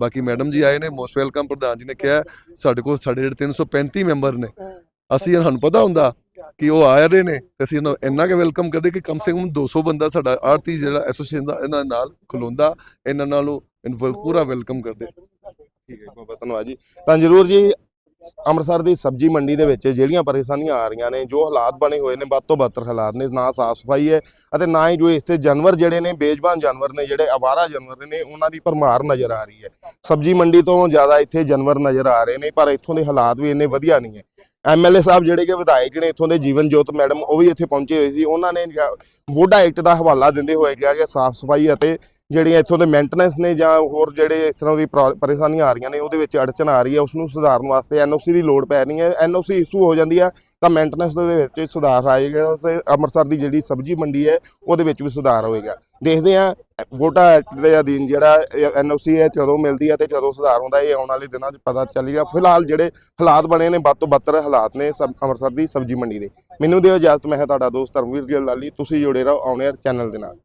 ਬਾਕੀ ਮੈਡਮ ਜੀ ਆਏ ਨੇ ਮੋਸਟ ਵੈਲਕਮ ਪ੍ਰਧਾਨ ਜੀ ਨੇ ਕਿਹਾ ਸਾਡੇ ਕੋਲ ਸਾਡੇ ਜਿਹੜੇ 335 ਮੈਂਬਰ ਨੇ ਅਸੀਂ ਸਾਨੂੰ ਪਤਾ ਹੁੰਦਾ ਕਿ ਉਹ ਆ ਰਹੇ ਨੇ ਅਸੀਂ ਇਹਨਾਂ ਇੰਨਾ ਕਿ ਵੈਲਕਮ ਕਰਦੇ ਕਿ ਕਮ ਸੇ ਕਮ 200 ਬੰਦਾ ਸਾਡਾ ਆਰਤੀ ਜਿਹੜਾ ਐਸੋਸੀਏਸ਼ਨ ਦਾ ਇਹਨਾਂ ਨਾਲ ਖਲੋਂਦਾ, ਇਹਨਾਂ ਨਾਲ ਉਹ ਪੂਰਾ ਵੈਲਕਮ ਕਰਦੇ। ਠੀਕ ਹੈ ਬਹੁਤ ਧੰਨਵਾਦ ਜੀ। ਤਾਂ ਜਰੂਰ ਜੀ ਅੰਮ੍ਰਿਤਸਰ ਦੀ ਸਬਜ਼ੀ ਮੰਡੀ ਦੇ ਵਿੱਚ ਜਿਹੜੀਆਂ ਪਰੇਸ਼ਾਨੀਆਂ ਆ ਰਹੀਆਂ ਨੇ, ਜੋ ਹਾਲਾਤ ਬਣੇ ਹੋਏ ਨੇ, ਵੱਧ ਤੋਂ ਬੱਤਰ ਹਾਲਾਤ ਨੇ, ਨਾ ਸਾਫ਼ ਸਫ਼ਾਈ ਹੈ ਅਤੇ ਨਾ ਹੀ ਜੋ ਇਸ ਤੇ ਜਾਨਵਰ ਜਿਹੜੇ ਨੇ, ਬੇਜ਼ਬਾਨ ਜਾਨਵਰ ਨੇ, ਜਿਹੜੇ ਆਵਾਰਾ ਜਾਨਵਰ ਨੇ, ਉਹਨਾਂ ਦੀ ਭਰਮਾਰ ਨਜ਼ਰ ਆ ਰਹੀ ਹੈ। ਸਬਜ਼ੀ ਮੰਡੀ ਤੋਂ ਜ਼ਿਆਦਾ ਇੱਥੇ ਜਾਨਵਰ ਨਜ਼ਰ ਆ ਰਹੇ ਨੇ, ਪਰ ਇੱਥੋਂ ਦੇ ਹਾਲਾਤ ਵੀ ਇੰਨੇ ਵਧੀਆ ਨਹੀਂ ਹੈ। ਐਮਐਲਏ ਸਾਹਿਬ ਜਿਹੜੇ ਕਿ ਵਿਧਾਇਕ ਨੇ, ਇੱਥੋਂ ਦੇ ਜੀਵਨ ਜੋਤ ਮੈਡਮ, ਉਹ ਵੀ ਇੱਥੇ ਪਹੁੰਚੇ ਹੋਏ ਸੀ। ਉਹਨਾਂ ਨੇ ਵੋਡਾ ਐਕਟ ਦਾ ਹਵਾਲਾ ਦਿੰਦੇ ਹੋਏ ਕਿਹਾ ਕਿ ਸਾਫ਼ ਸਫ਼ਾਈ ਅਤੇ ਜਿਹੜੀਆਂ ਇੱਥੋਂ ਦੇ ਮੇਨਟੇਨੈਂਸ ਨੇ ਜਾਂ ਹੋਰ ਜਿਹੜੇ ਇਸ ਤਰ੍ਹਾਂ ਦੀ ਪ੍ਰੋ- ਪਰੇਸ਼ਾਨੀਆਂ ਆ ਰਹੀਆਂ ਨੇ, ਉਹਦੇ ਵਿੱਚ ਅੜਚਨ ਆ ਰਹੀ ਹੈ ਉਸ ਨੂੰ ਸੁਧਾਰਨ ਵਾਸਤੇ ਐਨਓਸੀ ਦੀ ਲੋੜ ਪੈ ਰਹੀ ਹੈ। ਐਨਓਸੀ ਇਸ਼ੂ ਹੋ ਜਾਂਦੀ ਹੈ ਤਾਂ ਮੇਨਟੇਨੈਂਸ ਦੇ ਵਿੱਚ ਸੁਧਾਰ ਆਏਗਾ ਤੇ ਅੰਮ੍ਰਿਤਸਰ ਦੀ ਜਿਹੜੀ ਸਬਜ਼ੀ ਮੰਡੀ ਹੈ, ਉਹਦੇ ਵਿੱਚ ਵੀ ਸੁਧਾਰ ਹੋਏਗਾ। ਦੇਖਦੇ ਹਾਂ, ਵੋਟਾ ਐਕਟ ਦੇ ਅਧੀਨ ਜਿਹੜਾ ਐਨਓਸੀ ਹੈ, ਜਦੋਂ ਮਿਲਦੀ ਹੈ ਤੇ ਜਦੋਂ ਸੁਧਾਰ ਹੁੰਦਾ, ਇਹ ਆਉਣ ਵਾਲੇ ਦਿਨਾਂ 'ਚ ਪਤਾ ਚੱਲੇਗਾ। ਫਿਲਹਾਲ ਜਿਹੜੇ ਹਾਲਾਤ ਬਣੇ ਨੇ, ਵੱਧ ਤੋਂ ਬੱਤਰ ਹਾਲਾਤ ਨੇ ਸਬ- ਅੰਮ੍ਰਿਤਸਰ ਦੀ ਸਬਜ਼ੀ ਮੰਡੀ ਦੇ। ਮੈਨੂੰ ਦਿਓ ਇਜਾਜ਼ਤ, ਮੈਂ ਹਾਂ ਤੁਹਾਡਾ ਦੋਸਤ ਧਰਮਵੀਰ ਜੀ ਲਾਲੀ, ਤੁਸੀਂ ਜੁੜੇ ਰਹੋ ਆਉਣੇ ਚੈਨਲ ਦੇ ਨਾਲ।